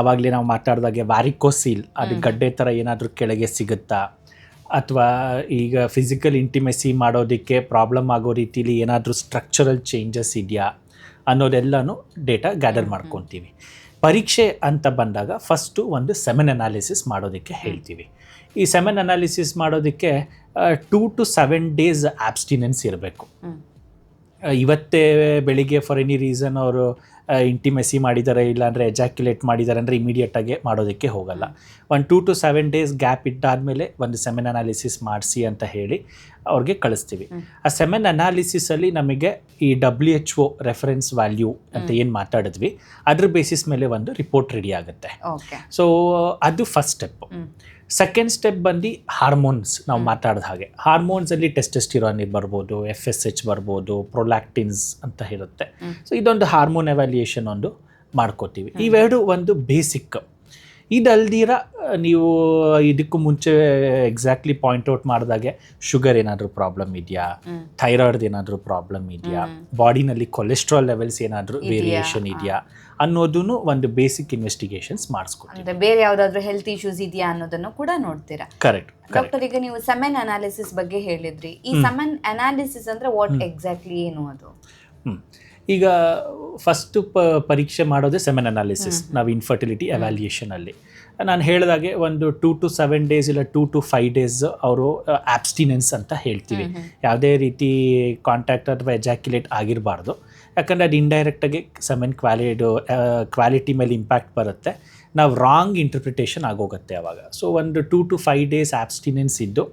ಅವಾಗಲೇ ನಾವು ಮಾತಾಡಿದಾಗೆ ವ್ಯಾರಿಕೋಸೀಲ್ ಅದು. ಗಡ್ಡೆ ಥರ ಏನಾದರೂ ಕೆಳಗೆ ಸಿಗುತ್ತಾ ಅಥವಾ ಈಗ ಫಿಸಿಕಲ್ ಇಂಟಿಮೆಸಿ ಮಾಡೋದಕ್ಕೆ ಪ್ರಾಬ್ಲಮ್ ಆಗೋ ರೀತಿಲಿ ಏನಾದರೂ ಸ್ಟ್ರಕ್ಚರಲ್ ಚೇಂಜಸ್ ಇದೆಯಾ ಅನ್ನೋದೆಲ್ಲನೂ ಡೇಟಾ ಗ್ಯಾದರ್. ಮಾಡ್ಕೊತೀವಿ ಪರೀಕ್ಷೆ ಅಂತ ಬಂದಾಗ ಫಸ್ಟು ಒಂದು ಸೆಮೆನ್ ಅನಾಲಿಸಿಸ್ ಮಾಡೋದಕ್ಕೆ ಹೇಳ್ತೀವಿ ಈ ಸೆಮೆನ್ ಅನಾಲಿಸಿಸ್ ಮಾಡೋದಕ್ಕೆ two to seven days abstinence ಇರಬೇಕು. ಇವತ್ತೇ ಬೆಳಿಗ್ಗೆ ಫಾರ್ ಎನಿ ರೀಸನ್ ಅವರು ಇಂಟಿಮೆಸಿ ಮಾಡಿದ್ದಾರೆ ಇಲ್ಲಾಂದರೆ ಎಜಾಕ್ಯುಲೇಟ್ ಮಾಡಿದ್ದಾರೆ ಅಂದರೆ ಇಮಿಡಿಯೇಟಾಗಿ ಮಾಡೋದಕ್ಕೆ ಹೋಗಲ್ಲ. ಒಂದು two to seven days gap ಇಟ್ಟಾದಮೇಲೆ ಒಂದು ಸೆಮೆನ್ ಅನಾಲಿಸಿಸ್ ಮಾಡಿಸಿ ಅಂತ ಹೇಳಿ ಅವ್ರಿಗೆ ಕಳಿಸ್ತೀವಿ. ಆ ಸೆಮೆನ್ ಅನಾಲಿಸಿಸಲ್ಲಿ ನಮಗೆ ಈ W H O reference value ಅಂತ ಏನು ಮಾತಾಡಿದ್ವಿ ಅದ್ರ ಬೇಸಿಸ್ ಮೇಲೆ ಒಂದು ರಿಪೋರ್ಟ್ ರೆಡಿ ಆಗುತ್ತೆ. ಸೊ ಅದು ಫಸ್ಟ್ ಸ್ಟೆಪ್. ಸೆಕೆಂಡ್ ಸ್ಟೆಪ್ ಬಂದು ಹಾರ್ಮೋನ್ಸ್ ನಾವು ಮಾತಾಡಿದ ಹಾಗೆ. ಹಾರ್ಮೋನ್ಸಲ್ಲಿ ಟೆಸ್ಟೆಸ್ಟಿರಾನ್ ಬರ್ಬೋದು ಎಫ್ ಎಸ್ ಎಚ್ ಬರ್ಬೋದು ಪ್ರೊಲ್ಯಾಕ್ಟಿನ್ಸ್ ಅಂತ ಇರುತ್ತೆ. ಸೊ ಇದೊಂದು ಹಾರ್ಮೋನ್ ಎವ್ಯಾಲ್ಯೂಯೇಷನ್ ಒಂದು ಮಾಡ್ಕೋತೀವಿ. ಇವೆರಡು ಒಂದು ಬೇಸಿಕ್ ಇದಲ್ದಿರ ನೀವು ಇದಕ್ಕೂ ಮುಂಚೆ ಎಕ್ಸಾಕ್ಟ್ಲಿ ಪಾಯಿಂಟ್ ಔಟ್ ಮಾಡಿದಾಗೆ ಶುಗರ್ ಏನಾದರೂ ಪ್ರಾಬ್ಲಮ್ ಇದೆಯಾ? ಥೈರಾಯ್ಡ್ ಏನಾದರೂ ಪ್ರಾಬ್ಲಮ್ ಇದೆಯಾ? ಬಾಡಿನಲ್ಲಿ ಕೊಲೆಸ್ಟ್ರಾಲ್ ಲೆವೆಲ್ಸ್ ಏನಾದರೂ ವೇರಿಯೇಷನ್. ಇದೆಯಾ? ಅನ್ನೋದನ್ನು ಒಂದು ಬೇಸಿಕ್ ಇನ್ವೆಸ್ಟಿಗೇಷನ್ಸ್ ಮಾಡಿಸ್ಕೊಡ್ತೀವಿ ಅಂದ್ರೆ ಬೇರೆ ಯಾವ್ದಾದ್ರು ಹೆಲ್ತ್ ಇಶ್ಯೂಸ್ ಇದೆಯಾ ಅನ್ನೋದನ್ನು ಕೂಡ ನೋಡ್ತೀರಾ? ಕರೆಕ್ಟ್ ಡಾಕ್ಟರ್ ಈಗ ನೀವು ಸೆಮೆನ್ ಅನಾಲಿಸಿಸ್ ಬಗ್ಗೆ ಹೇಳಿದ್ರಿ. ಈ ಸಮನ್ ಅನಾಲಿಸಿಸ್ ಅಂದ್ರೆ ವಾಟ್ ಎಕ್ಸಾಕ್ಟ್ಲಿ ಏನು ಅದು. ಈಗ ಫಸ್ಟ್ ಪ ಪರೀಕ್ಷೆ ಮಾಡೋದೇ ಸೆಮೆನ್ ಅನಾಲಿಸಿಸ್. ನಾವು ಇನ್ಫರ್ಟಿಲಿಟಿ ಎವ್ಯಾಲ್ಯೂಯೇಷನಲ್ಲಿ ನಾನು ಹೇಳಿದಾಗೆ ಒಂದು ಟೂ ಟು ಸೆವೆನ್ ಡೇಸ್ ಇಲ್ಲ ಟೂ ಟು ಫೈವ್ ಡೇಸ್ ಅವರು ಆಬ್ಸ್ಟಿನೆನ್ಸ್ ಅಂತ ಹೇಳ್ತೀವಿ. ಯಾವುದೇ ರೀತಿ ಕಾಂಟ್ಯಾಕ್ಟ್ ಅಥವಾ ಎಜಾಕ್ಯುಲೇಟ್ ಆಗಿರಬಾರ್ದು. ಯಾಕಂದರೆ ಅದು ಇಂಡೈರೆಕ್ಟಾಗಿ ಸೆಮೆನ್ ಕ್ವಾಲಿಡು ಕ್ವಾಲಿಟಿ ಮೇಲೆ ಇಂಪ್ಯಾಕ್ಟ್ ಬರುತ್ತೆ. ನಾವು ರಾಂಗ್ ಇಂಟರ್ಪ್ರಿಟೇಷನ್ ಆಗೋಗುತ್ತೆ ಆವಾಗ ಸೊ ಒಂದು two to five days abstinence ಇದ್ದು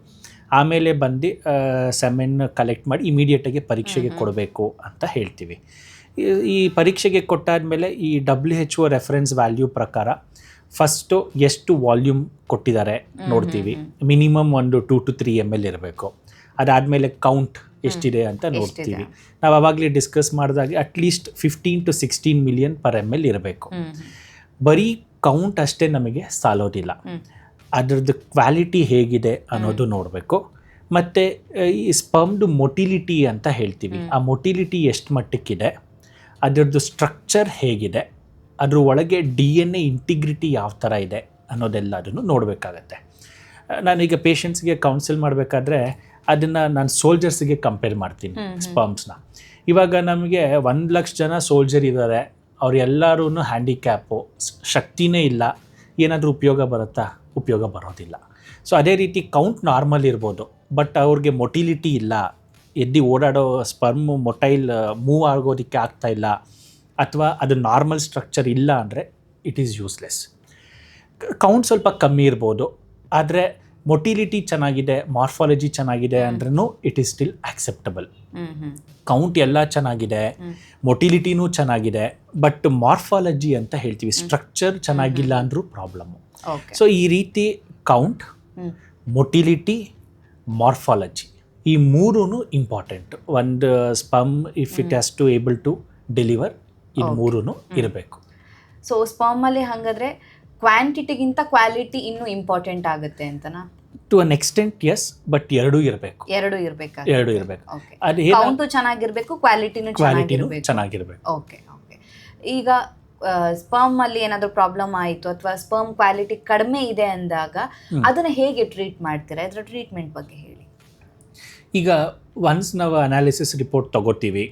ಆಮೇಲೆ ಬಂದು ಸೆಮೆನ್ ಕಲೆಕ್ಟ್ ಮಾಡಿ ಇಮಿಡಿಯೇಟಾಗಿ ಪರೀಕ್ಷೆಗೆ. ಕೊಡಬೇಕು ಅಂತ ಹೇಳ್ತೀವಿ. ಈ- ಈ ಪರೀಕ್ಷೆಗೆ ಕೊಟ್ಟಾದಮೇಲೆ ಈ W H O reference value ಪ್ರಕಾರ ಫಸ್ಟು ಎಷ್ಟು ವಾಲ್ಯೂಮ್ ಕೊಟ್ಟಿದ್ದಾರೆ ನೋಡ್ತೀವಿ. ಮಿನಿಮಮ್ ಒಂದು two to three M L ಇರಬೇಕು. ಅದಾದಮೇಲೆ ಕೌಂಟ್ ಎಷ್ಟಿದೆ ಅಂತ ನೋಡ್ತೀವಿ. ನಾವು ಅವಾಗಲೇ ಡಿಸ್ಕಸ್ ಮಾಡಿದಾಗ at least fifteen to sixteen million per M L ಇರಬೇಕು. ಬರೀ ಕೌಂಟ್ ಅಷ್ಟೇ ನಮಗೆ ಸಾಲೋದಿಲ್ಲ. ಅದರದ್ದು ಕ್ವಾಲಿಟಿ ಹೇಗಿದೆ ಅನ್ನೋದು ನೋಡಬೇಕು. ಮತ್ತು ಈ ಸ್ಪಮ್ದು ಮೊಟಿಲಿಟಿ ಅಂತ ಹೇಳ್ತೀವಿ. ಆ ಮೊಟಿಲಿಟಿ ಎಷ್ಟು ಮಟ್ಟಕ್ಕಿದೆ? ಅದರದ್ದು ಸ್ಟ್ರಕ್ಚರ್ ಹೇಗಿದೆ? ಅದ್ರ ಒಳಗೆ ಡಿ ಎನ್ ಎ ಇಂಟಿಗ್ರಿಟಿ ಯಾವ ಥರ ಇದೆ ಅನ್ನೋದೆಲ್ಲದನ್ನು ನೋಡಬೇಕಾಗತ್ತೆ. ನಾನೀಗ ಪೇಷಂಟ್ಸ್ಗೆ ಕೌನ್ಸಿಲ್ ಮಾಡಬೇಕಾದ್ರೆ ಅದನ್ನು ನಾನು ಸೋಲ್ಜರ್ಸ್ಗೆ ಕಂಪೇರ್ ಮಾಡ್ತೀನಿ ಸ್ಪರ್ಮ್ಸ್ನ ಇವಾಗ ನಮಗೆ ಒಂದು ಲಕ್ಷ ಜನ ಸೋಲ್ಜರ್ ಇದ್ದಾರೆ ಅವರೆಲ್ಲರೂ ಹ್ಯಾಂಡಿಕ್ಯಾಪು ಶಕ್ತಿನೇ ಇಲ್ಲ ಏನಾದರೂ ಉಪಯೋಗ ಬರುತ್ತಾ? ಉಪಯೋಗ ಬರೋದಿಲ್ಲ. ಸೊ ಅದೇ ರೀತಿ ಕೌಂಟ್ ನಾರ್ಮಲ್ ಇರ್ಬೋದು ಬಟ್ ಅವ್ರಿಗೆ ಮೊಟಿಲಿಟಿ ಇಲ್ಲ ಎದ್ದು ಓಡಾಡೋ ಸ್ಪರ್ಮ್ ಮೊಟೈಲ್ ಮೂವ್ ಆಗೋದಕ್ಕೆ ಆಗ್ತಾ ಇಲ್ಲ ಅಥವಾ ಅದು ನಾರ್ಮಲ್ ಸ್ಟ್ರಕ್ಚರ್ ಇಲ್ಲ ಅಂದರೆ ಇಟ್ ಈಸ್ ಯೂಸ್ಲೆಸ್ ಕೌಂಟ್ ಸ್ವಲ್ಪ ಕಮ್ಮಿ ಇರ್ಬೋದು ಆದರೆ ಮೊಟಿಲಿಟಿ ಚೆನ್ನಾಗಿದೆ ಮಾರ್ಫಾಲಜಿ ಚೆನ್ನಾಗಿದೆ. ಅಂದ್ರೂ it is still acceptable. Count ಎಲ್ಲ ಚೆನ್ನಾಗಿದೆ. ಮೊಟಿಲಿಟಿನೂ ಚೆನ್ನಾಗಿದೆ ಬಟ್ ಮಾರ್ಫಾಲಜಿ ಅಂತ ಹೇಳ್ತೀವಿ. ಸ್ಟ್ರಕ್ಚರ್ ಚೆನ್ನಾಗಿಲ್ಲ ಅಂದರೂ ಪ್ರಾಬ್ಲಮ್ಮು. ಸೊ ಈ ರೀತಿ ಕೌಂಟ್. ಮೊಟಿಲಿಟಿ ಮಾರ್ಫಾಲಜಿ ಈ ಮೂರೂ ಇಂಪಾರ್ಟೆಂಟ್ ಒಂದು sperm if it as has to able to deliver ಈ. ಮೂರೂ ಇರಬೇಕು ಸೊ ಸ್ಪಮ್ಮಲ್ಲಿ ಹಂಗಾದ್ರೆ ಕ್ವಾಂಟಿಟಿಗಿಂತ ಕ್ವಾಲಿಟಿ ಇನ್ನೂ ಇಂಪಾರ್ಟೆಂಟ್ ಆಗುತ್ತೆ ಅಂತನಾ? To an extent yes but ಎರಡೂ ಇರಬೇಕು. ಎರಡು ಇರಬೇಕು? ಎರಡು ಇರಬೇಕು. ಓಕೆ ಅದು ಕೌಂಟು ಚೆನ್ನಾಗಿರ್ಬೇಕು ಕ್ವಾಲಿಟಿನೂ ಕ್ವಾಲಿಟಿನೂ ಚೆನ್ನಾಗಿರ್ಬೇಕು. ಚೆನ್ನಾಗಿರ್ಬೇಕು. ಓಕೆ ಓಕೆ ಈಗ ಸ್ಪರ್ಮ್ ಅಲ್ಲಿ ಏನಾದರೂ ಪ್ರಾಬ್ಲಮ್ ಆಯಿತು ಅಥವಾ ಸ್ಪರ್ಮ್ ಕ್ವಾಲಿಟಿ ಕಡಿಮೆ ಇದೆ ಅಂದಾಗ. ಅದನ್ನ ಹೇಗೆ ಟ್ರೀಟ್ ಮಾಡ್ತೀರಾ? ಅದರ ಟ್ರೀಟ್ಮೆಂಟ್ ಬಗ್ಗೆ ಹೇಳಿ. ಈಗ ಒನ್ಸ್ ನಾವು ಅನಾಲಿಸಿಸ್ ರಿಪೋರ್ಟ್ ತಗೋತೀವಿ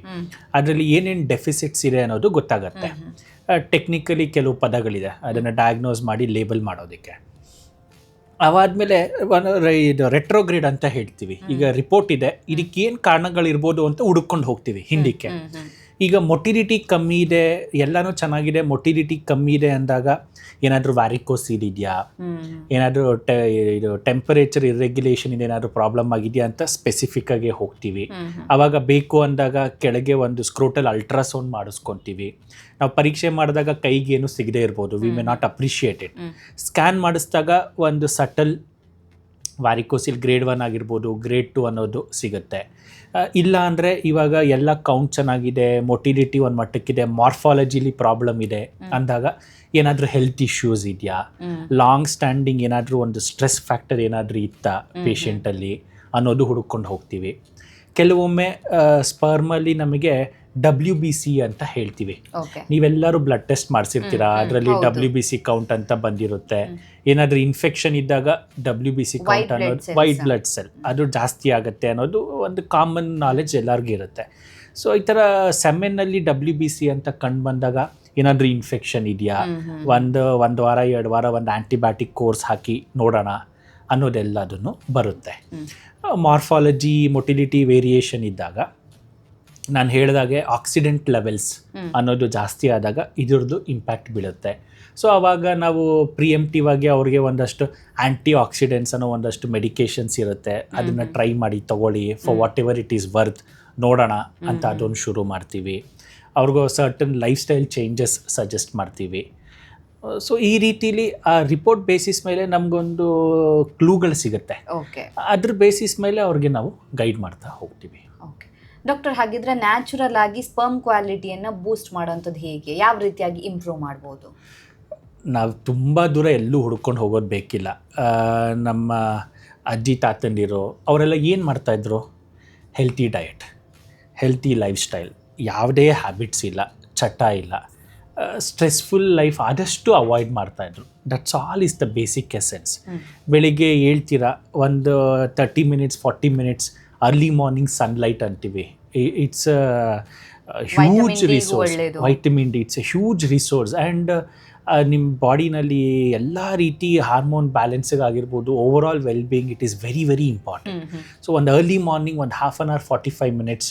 ಅದರಲ್ಲಿ ಏನೇನು ಡೆಫಿಸಿಟ್ಸ್ ಇದೆ ಅನ್ನೋದು ಗೊತ್ತಾಗುತ್ತೆ. ಟೆಕ್ನಿಕಲಿ ಕೆಲವು ಪದಗಳಿದೆ. ಅದನ್ನು ಡಯಾಗ್ನೋಸ್ ಮಾಡಿ ಲೇಬಲ್ ಮಾಡೋದಕ್ಕೆ. ಅವಾದಮೇಲೆ ಇದು ರೆಟ್ರೋಗ್ರೇಡ್ ಅಂತ ಹೇಳ್ತೀವಿ. ಈಗ ರಿಪೋರ್ಟ್ ಇದೆ. ಇದಕ್ಕೆ ಏನು ಕಾರಣಗಳಿರ್ಬೋದು ಅಂತ ಹುಡುಕೊಂಡು ಹೋಗ್ತೀವಿ ಹಿಂದಕ್ಕೆ. ಈಗ ಮೊಟಿಲಿಟಿ ಕಮ್ಮಿ ಇದೆ ಎಲ್ಲಾನು ಚೆನ್ನಾಗಿದೆ ಮೊಟಿಲಿಟಿ ಕಮ್ಮಿ ಇದೆ ಅಂದಾಗ ಏನಾದರೂ ವ್ಯಾರಿಕೋಸಿಡ್ ಇದೆಯಾ? ಏನಾದ್ರೂ ಟೆ ಇದು ಟೆಂಪರೇಚರ್ ಇರ್ರೆಗ್ಯುಲೇಷನ್ ಇದೆ ಏನಾದರೂ ಪ್ರಾಬ್ಲಮ್ ಆಗಿದೆಯಾ ಅಂತ ಸ್ಪೆಸಿಫಿಕ್ ಆಗಿ ಹೋಗ್ತೀವಿ. ಆವಾಗ ಬೇಕು ಅಂದಾಗ ಕೆಳಗೆ ಒಂದು ಸ್ಕ್ರೋಟಲ್ ಅಲ್ಟ್ರಾಸೌಂಡ್ ಮಾಡಿಸ್ಕೊತೀವಿ. ನಾವು ಪರೀಕ್ಷೆ ಮಾಡಿದಾಗ ಕೈಗೇನು ಸಿಗದೆ ಇರ್ಬೋದು we may not appreciated. Scan ಮಾಡಿಸಿದಾಗ ಒಂದು ಸಟಲ್ ವ್ಯಾರಿಕೋಸಿಲ್ ಗ್ರೇಡ್ ಒನ್ ಆಗಿರ್ಬೋದು ಗ್ರೇಡ್ ಟು ಅನ್ನೋದು ಸಿಗುತ್ತೆ. ಇಲ್ಲ ಅಂದರೆ ಇವಾಗ ಎಲ್ಲ ಕೌಂಟ್ ಚೆನ್ನಾಗಿದೆ ಮೊಟಿಲಿಟಿ ಒಂದು ಮಟ್ಟಕ್ಕಿದೆ ಮಾರ್ಫಾಲಜಿಲಿ ಪ್ರಾಬ್ಲಮ್ ಇದೆ ಅಂದಾಗ ಏನಾದರೂ ಹೆಲ್ತ್ ಇಶ್ಯೂಸ್ ಇದೆಯಾ? ಲಾಂಗ್ ಸ್ಟ್ಯಾಂಡಿಂಗ್ ಏನಾದರೂ ಒಂದು ಸ್ಟ್ರೆಸ್ ಫ್ಯಾಕ್ಟರ್ ಏನಾದರೂ ಇತ್ತಾ ಪೇಷಂಟಲ್ಲಿ ಅನ್ನೋದು ಹುಡುಕೊಂಡು ಹೋಗ್ತೀವಿ. ಕೆಲವೊಮ್ಮೆ ಸ್ಪರ್ಮಲ್ಲಿ ನಮಗೆ ಡಬ್ಲ್ಯೂ ಬಿ ಸಿ ಅಂತ ಹೇಳ್ತೀವಿ. ನೀವೆಲ್ಲರೂ ಬ್ಲಡ್ ಟೆಸ್ಟ್ ಮಾಡಿಸಿರ್ತೀರಾ? ಅದರಲ್ಲಿ. ಡಬ್ಲ್ಯೂ ಬಿ ಸಿ ಕೌಂಟ್ ಅಂತ ಬಂದಿರುತ್ತೆ. ಏನಾದರೂ ಇನ್ಫೆಕ್ಷನ್ ಇದ್ದಾಗ ಡಬ್ಲ್ಯೂ ಬಿ ಸಿ ಕೌಂಟ್ ಅನ್ನೋದು ವೈಟ್ ಬ್ಲಡ್ ಸೆಲ್ ಅದು ಜಾಸ್ತಿ ಆಗುತ್ತೆ ಅನ್ನೋದು ಒಂದು ಕಾಮನ್ ನಾಲೆಜ್ ಎಲ್ಲರಿಗೂ ಇರುತ್ತೆ. ಸೊ ಈ ಥರ ಸೆಮೆನ್ನಲ್ಲಿ ಡಬ್ಲ್ಯೂ ಬಿ ಸಿ ಅಂತ ಕಂಡು ಬಂದಾಗ ಏನಾದರೂ ಇನ್ಫೆಕ್ಷನ್ ಇದೆಯಾ. ಒಂದು ಒಂದು ವಾರ ಎರಡು ವಾರ ಒಂದು ಆ್ಯಂಟಿಬಯೋಟಿಕ್ ಕೋರ್ಸ್ ಹಾಕಿ ನೋಡೋಣ ಅನ್ನೋದೆಲ್ಲದನ್ನು ಬರುತ್ತೆ. ಮಾರ್ಫಾಲಜಿ ಮೊಟಿಲಿಟಿ ವೇರಿಯೇಷನ್ ಇದ್ದಾಗ ನಾನು ಹೇಳಿದಾಗೆ ಆಕ್ಸಿಡೆಂಟ್ ಲೆವೆಲ್ಸ್ ಅನ್ನೋದು ಜಾಸ್ತಿ ಆದಾಗ ಇದ್ರದ್ದು ಇಂಪ್ಯಾಕ್ಟ್ ಬೀಳುತ್ತೆ. ಸೊ ಆವಾಗ ನಾವು ಪ್ರಿಯಂಪ್ಟಿವ್ ಆಗಿ ಅವ್ರಿಗೆ ಒಂದಷ್ಟು ಆ್ಯಂಟಿ ಆಕ್ಸಿಡೆಂಟ್ಸ್ ಅನ್ನೋ ಒಂದಷ್ಟು ಮೆಡಿಕೇಶನ್ಸ್ ಇರುತ್ತೆ. ಅದನ್ನು ಟ್ರೈ ಮಾಡಿ ತಗೊಳ್ಳಿ for whatever it is worth ನೋಡೋಣ ಅಂತ ಅದೊಂದು ಶುರು ಮಾಡ್ತೀವಿ. ಅವ್ರಿಗೂ certain life style changes suggest ಮಾಡ್ತೀವಿ. ಸೊ ಈ ರೀತಿಲಿ ಆ ರಿಪೋರ್ಟ್ ಬೇಸಿಸ್ ಮೇಲೆ ನಮಗೊಂದು ಕ್ಲೂಗಳು ಸಿಗುತ್ತೆ. ಓಕೆ ಅದ್ರ ಬೇಸಿಸ್ ಮೇಲೆ ಅವ್ರಿಗೆ ನಾವು ಗೈಡ್ ಮಾಡ್ತಾ ಹೋಗ್ತೀವಿ. ಡಾಕ್ಟರ್ ಹಾಗಿದ್ರೆ ನ್ಯಾಚುರಲ್ ಆಗಿ ಸ್ಪರ್ಮ್ ಕ್ವಾಲಿಟಿಯನ್ನು ಬೂಸ್ಟ್ ಮಾಡೋಂಥದ್ದು ಹೇಗೆ? ಯಾವ ರೀತಿಯಾಗಿ ಇಂಪ್ರೂವ್ ಮಾಡ್ಬೋದು? ನಾವು ತುಂಬ ದೂರ ಎಲ್ಲೂ ಹುಡ್ಕೊಂಡು ಹೋಗೋದು ಬೇಕಿಲ್ಲ. ನಮ್ಮ ಅಜ್ಜಿ ತಾತಂದಿರು ಅವರೆಲ್ಲ ಏನು ಮಾಡ್ತಾಯಿದ್ರು healthy diet healthy life style ಯಾವುದೇ ಹ್ಯಾಬಿಟ್ಸ್ ಇಲ್ಲ ಚಟ ಇಲ್ಲ. ಸ್ಟ್ರೆಸ್ಫುಲ್ ಲೈಫ್ ಆದಷ್ಟು ಅವಾಯ್ಡ್ ಮಾಡ್ತಾಯಿದ್ರು that's all is the basic essence ಬೆಳಿಗ್ಗೆ ಹೇಳ್ತೀರಾ ಒಂದು thirty minutes forty minutes early morning sunlight ಅಂತೀವಿ. It's huge resource. Vitamin D it's a huge resource and ನಿಮ್ಮ ಬಾಡಿನಲ್ಲಿ ಎಲ್ಲ ರೀತಿ hormone ಬ್ಯಾಲೆನ್ಸಿಗಾಗಿರ್ಬೋದು overall well being it is very very important so ಒಂದು early morning ಒಂದು half an hour forty five minutes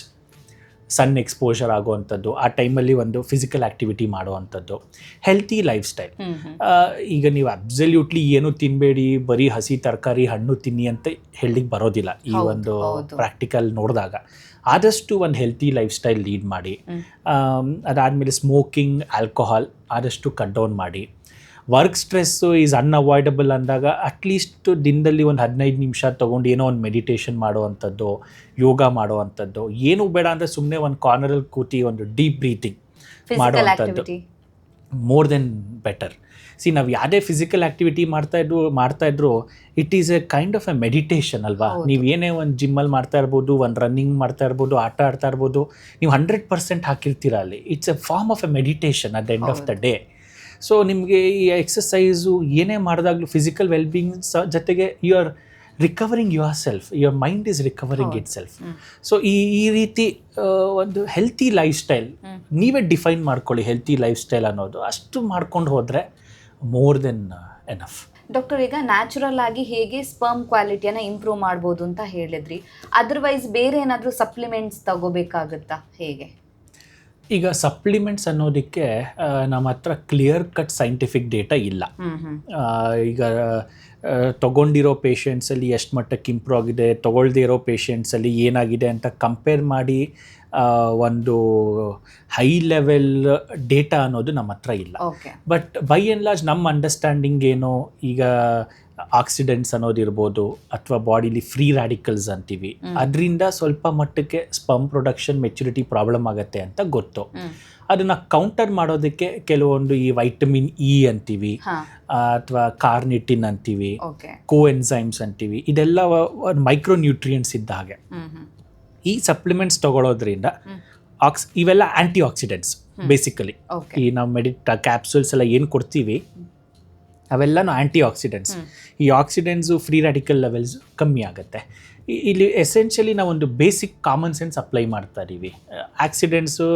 sun exposure ಆಗುವಂಥದ್ದು ಆ ಟೈಮಲ್ಲಿ ಒಂದು ಫಿಸಿಕಲ್ ಆ್ಯಕ್ಟಿವಿಟಿ ಮಾಡುವಂಥದ್ದು ಹೆಲ್ತಿ ಲೈಫ್ ಸ್ಟೈಲ್ ಈಗ ನೀವು ಅಬ್ಸಲ್ಯೂಟ್ಲಿ ಏನು ತಿನ್ನಬೇಡಿ ಬರೀ ಹಸಿ ತರಕಾರಿ ಹಣ್ಣು ತಿನ್ನಿ ಅಂತ ಹೇಳಲಿಕ್ಕೆ ಬರೋದಿಲ್ಲ ಈ ಒಂದು. ಪ್ರಾಕ್ಟಿಕಲ್ ನೋಡಿದಾಗ ಆದಷ್ಟು ಒಂದು ಹೆಲ್ತಿ ಲೈಫ್ ಸ್ಟೈಲ್ ಲೀಡ್ ಮಾಡಿ. ಅದಾದಮೇಲೆ ಸ್ಮೋಕಿಂಗ್ ಆಲ್ಕೋಹಾಲ್ ಆದಷ್ಟು ಕಟ್ ಡೌನ್ ಮಾಡಿ ವರ್ಕ್ ಸ್ಟ್ರೆಸ್ಸು ಈಸ್ ಅನ್ಅವಾಯ್ಡಬಲ್ ಅಂದಾಗ ಅಟ್ಲೀಸ್ಟ್ ದಿನದಲ್ಲಿ ಒಂದು ಹದಿನೈದು ನಿಮಿಷ ತೊಗೊಂಡು ಏನೋ ಒಂದು ಮೆಡಿಟೇಷನ್ ಮಾಡುವಂಥದ್ದು ಯೋಗ ಮಾಡುವಂಥದ್ದು. ಏನೂ ಬೇಡ ಅಂದರೆ ಸುಮ್ಮನೆ ಒಂದು ಕಾರ್ನರಲ್ಲಿ ಕೂತಿ ಒಂದು ಡೀಪ್ ಬ್ರೀತಿಂಗ್ ಮಾಡುವಂಥದ್ದು. ಮೋರ್ ದೆನ್ ಬೆಟರ್ ಸಿ ನಾವು ಯಾವುದೇ ಫಿಸಿಕಲ್ ಆ್ಯಕ್ಟಿವಿಟಿ ಮಾಡ್ತಾ ಇದ್ರು ಮಾಡ್ತಾ ಇದ್ರು it is a kind of a meditation ಅಲ್ವಾ? ನೀವು ಏನೇ ಒಂದು ಜಿಮ್ಮಲ್ಲಿ ಮಾಡ್ತಾ ಇರ್ಬೋದು ಒಂದು ರನ್ನಿಂಗ್ ಮಾಡ್ತಾ ಇರ್ಬೋದು ಆಟ ಆಡ್ತಾ ಇರ್ಬೋದು ನೀವು ಹಂಡ್ರೆಡ್ ಪರ್ಸೆಂಟ್ ಹಾಕಿರ್ತೀರ ಅಲ್ಲಿ. It's a form of a meditation at the end of the day so ನಿಮಗೆ ಈ ಎಕ್ಸಸೈಸು ಏನೇ ಮಾಡಿದಾಗಲೂ ಫಿಸಿಕಲ್ ವೆಲ್ಬೀಯಿಂಗ್ ಸ ಜೊತೆಗೆ you are recovering yourself your mind is recovering. Itself so ಈ ಈ ರೀತಿ ಒಂದು ಹೆಲ್ತಿ ಲೈಫ್ ಸ್ಟೈಲ್. ನೀವೇ ಡಿಫೈನ್ ಮಾಡ್ಕೊಳ್ಳಿ ಹೆಲ್ತಿ ಲೈಫ್ ಸ್ಟೈಲ್ ಅನ್ನೋದು. ಅಷ್ಟು ಮಾಡ್ಕೊಂಡು ಹೋದರೆ ಮೋರ್ ದೆನ್ ಎನಫ್ ಡಾಕ್ಟರ್ ಈಗ ನ್ಯಾಚುರಲ್ ಆಗಿ ಹೇಗೆ ಸ್ಪರ್ಮ್ ಕ್ವಾಲಿಟಿಯನ್ನ ಇಂಪ್ರೂವ್ ಮಾಡ್ಬೋದು ಅಂತ ಹೇಳಿದ್ರಿ. ಅದರ್ವೈಸ್ ಬೇರೆ ಏನಾದರೂ ಸಪ್ಲಿಮೆಂಟ್ಸ್ ತಗೋಬೇಕಾಗುತ್ತಾ? ಹೇಗೆ? ಈಗ ಸಪ್ಲಿಮೆಂಟ್ಸ್ ಅನ್ನೋದಕ್ಕೆ ನಮ್ಮ ಹತ್ರ ಕ್ಲಿಯರ್ ಕಟ್ ಸೈಂಟಿಫಿಕ್ ಡೇಟಾ ಇಲ್ಲ. ಈಗ ತಗೊಂಡಿರೋ ಪೇಷಂಟ್ಸಲ್ಲಿ ಎಷ್ಟು ಮಟ್ಟಕ್ಕೆ ಇಂಪ್ರೂವ್ ಆಗಿದೆ ತಗೊಳ್ದೇ ಇರೋ ಪೇಷಂಟ್ಸಲ್ಲಿ ಏನಾಗಿದೆ ಅಂತ ಕಂಪೇರ್ ಮಾಡಿ ಒಂದು ಹೈ ಲೆವೆಲ್ ಡೇಟಾ ಅನ್ನೋದು ನಮ್ಮ ಹತ್ರ ಇಲ್ಲ. ಬಟ್ ಬೈ ಎನ್ ಲಾರ್ಜ್ ನಮ್ಮ ಅಂಡರ್ಸ್ಟ್ಯಾಂಡಿಂಗ್ ಏನು ಈಗ ಆಕ್ಸಿಡೆಂಟ್ಸ್ ಅನ್ನೋದಿರ್ಬೋದು ಅಥವಾ ಬಾಡಿಲಿ ಫ್ರೀ ರ್ಯಾಡಿಕಲ್ಸ್ ಅಂತೀವಿ. ಅದರಿಂದ ಸ್ವಲ್ಪ ಮಟ್ಟಕ್ಕೆ ಸ್ಪಮ್ ಪ್ರೊಡಕ್ಷನ್ ಮೆಚುರಿಟಿ ಪ್ರಾಬ್ಲಮ್ ಆಗುತ್ತೆ ಅಂತ ಗೊತ್ತು. ಅದನ್ನ ಕೌಂಟರ್ ಮಾಡೋದಕ್ಕೆ ಕೆಲವೊಂದು ಈ ವೈಟಮಿನ್ ಇ ಅಂತೀವಿ ಅಥವಾ ಕಾರ್ನಿಟಿನ್ ಅಂತೀವಿ ಕೋ ಎನ್ಸೈಮ್ಸ್ ಅಂತೀವಿ ಇದೆಲ್ಲ ಮೈಕ್ರೋ ನ್ಯೂಟ್ರಿಯೆಂಟ್ಸ್ ಇದ್ದ ಹಾಗೆ. ಈ ಸಪ್ಲಿಮೆಂಟ್ಸ್ ತಗೊಳ್ಳೋದ್ರಿಂದ. ಆಕ್ಸ್ ಇವೆಲ್ಲ ಆಂಟಿ ಆಕ್ಸಿಡೆಂಟ್ಸ್ ಬೇಸಿಕಲಿ ಈ ನಾವು ಮೆಡಿಟ್ ಕ್ಯಾಪ್ಸೂಲ್ಸ್ ಎಲ್ಲ ಏನು ಕೊಡ್ತೀವಿ ಅವೆಲ್ಲನೂ ಆ್ಯಂಟಿ ಆಕ್ಸಿಡೆಂಟ್ಸ್ ಈ ಆಕ್ಸಿಡೆಂಟ್ಸು ಫ್ರೀ ರ್ಯಾಡಿಕಲ್ ಲೆವೆಲ್ಸ್ ಕಮ್ಮಿ ಆಗುತ್ತೆ. ಇಲ್ಲಿ ಎಸೆನ್ಷಿಯಲಿ ನಾವೊಂದು ಬೇಸಿಕ್ ಕಾಮನ್ ಸೆನ್ಸ್ ಅಪ್ಲೈ ಮಾಡ್ತಾ ಇದ್ದೀವಿ ಆಕ್ಸಿಡೆಂಟ್ಸು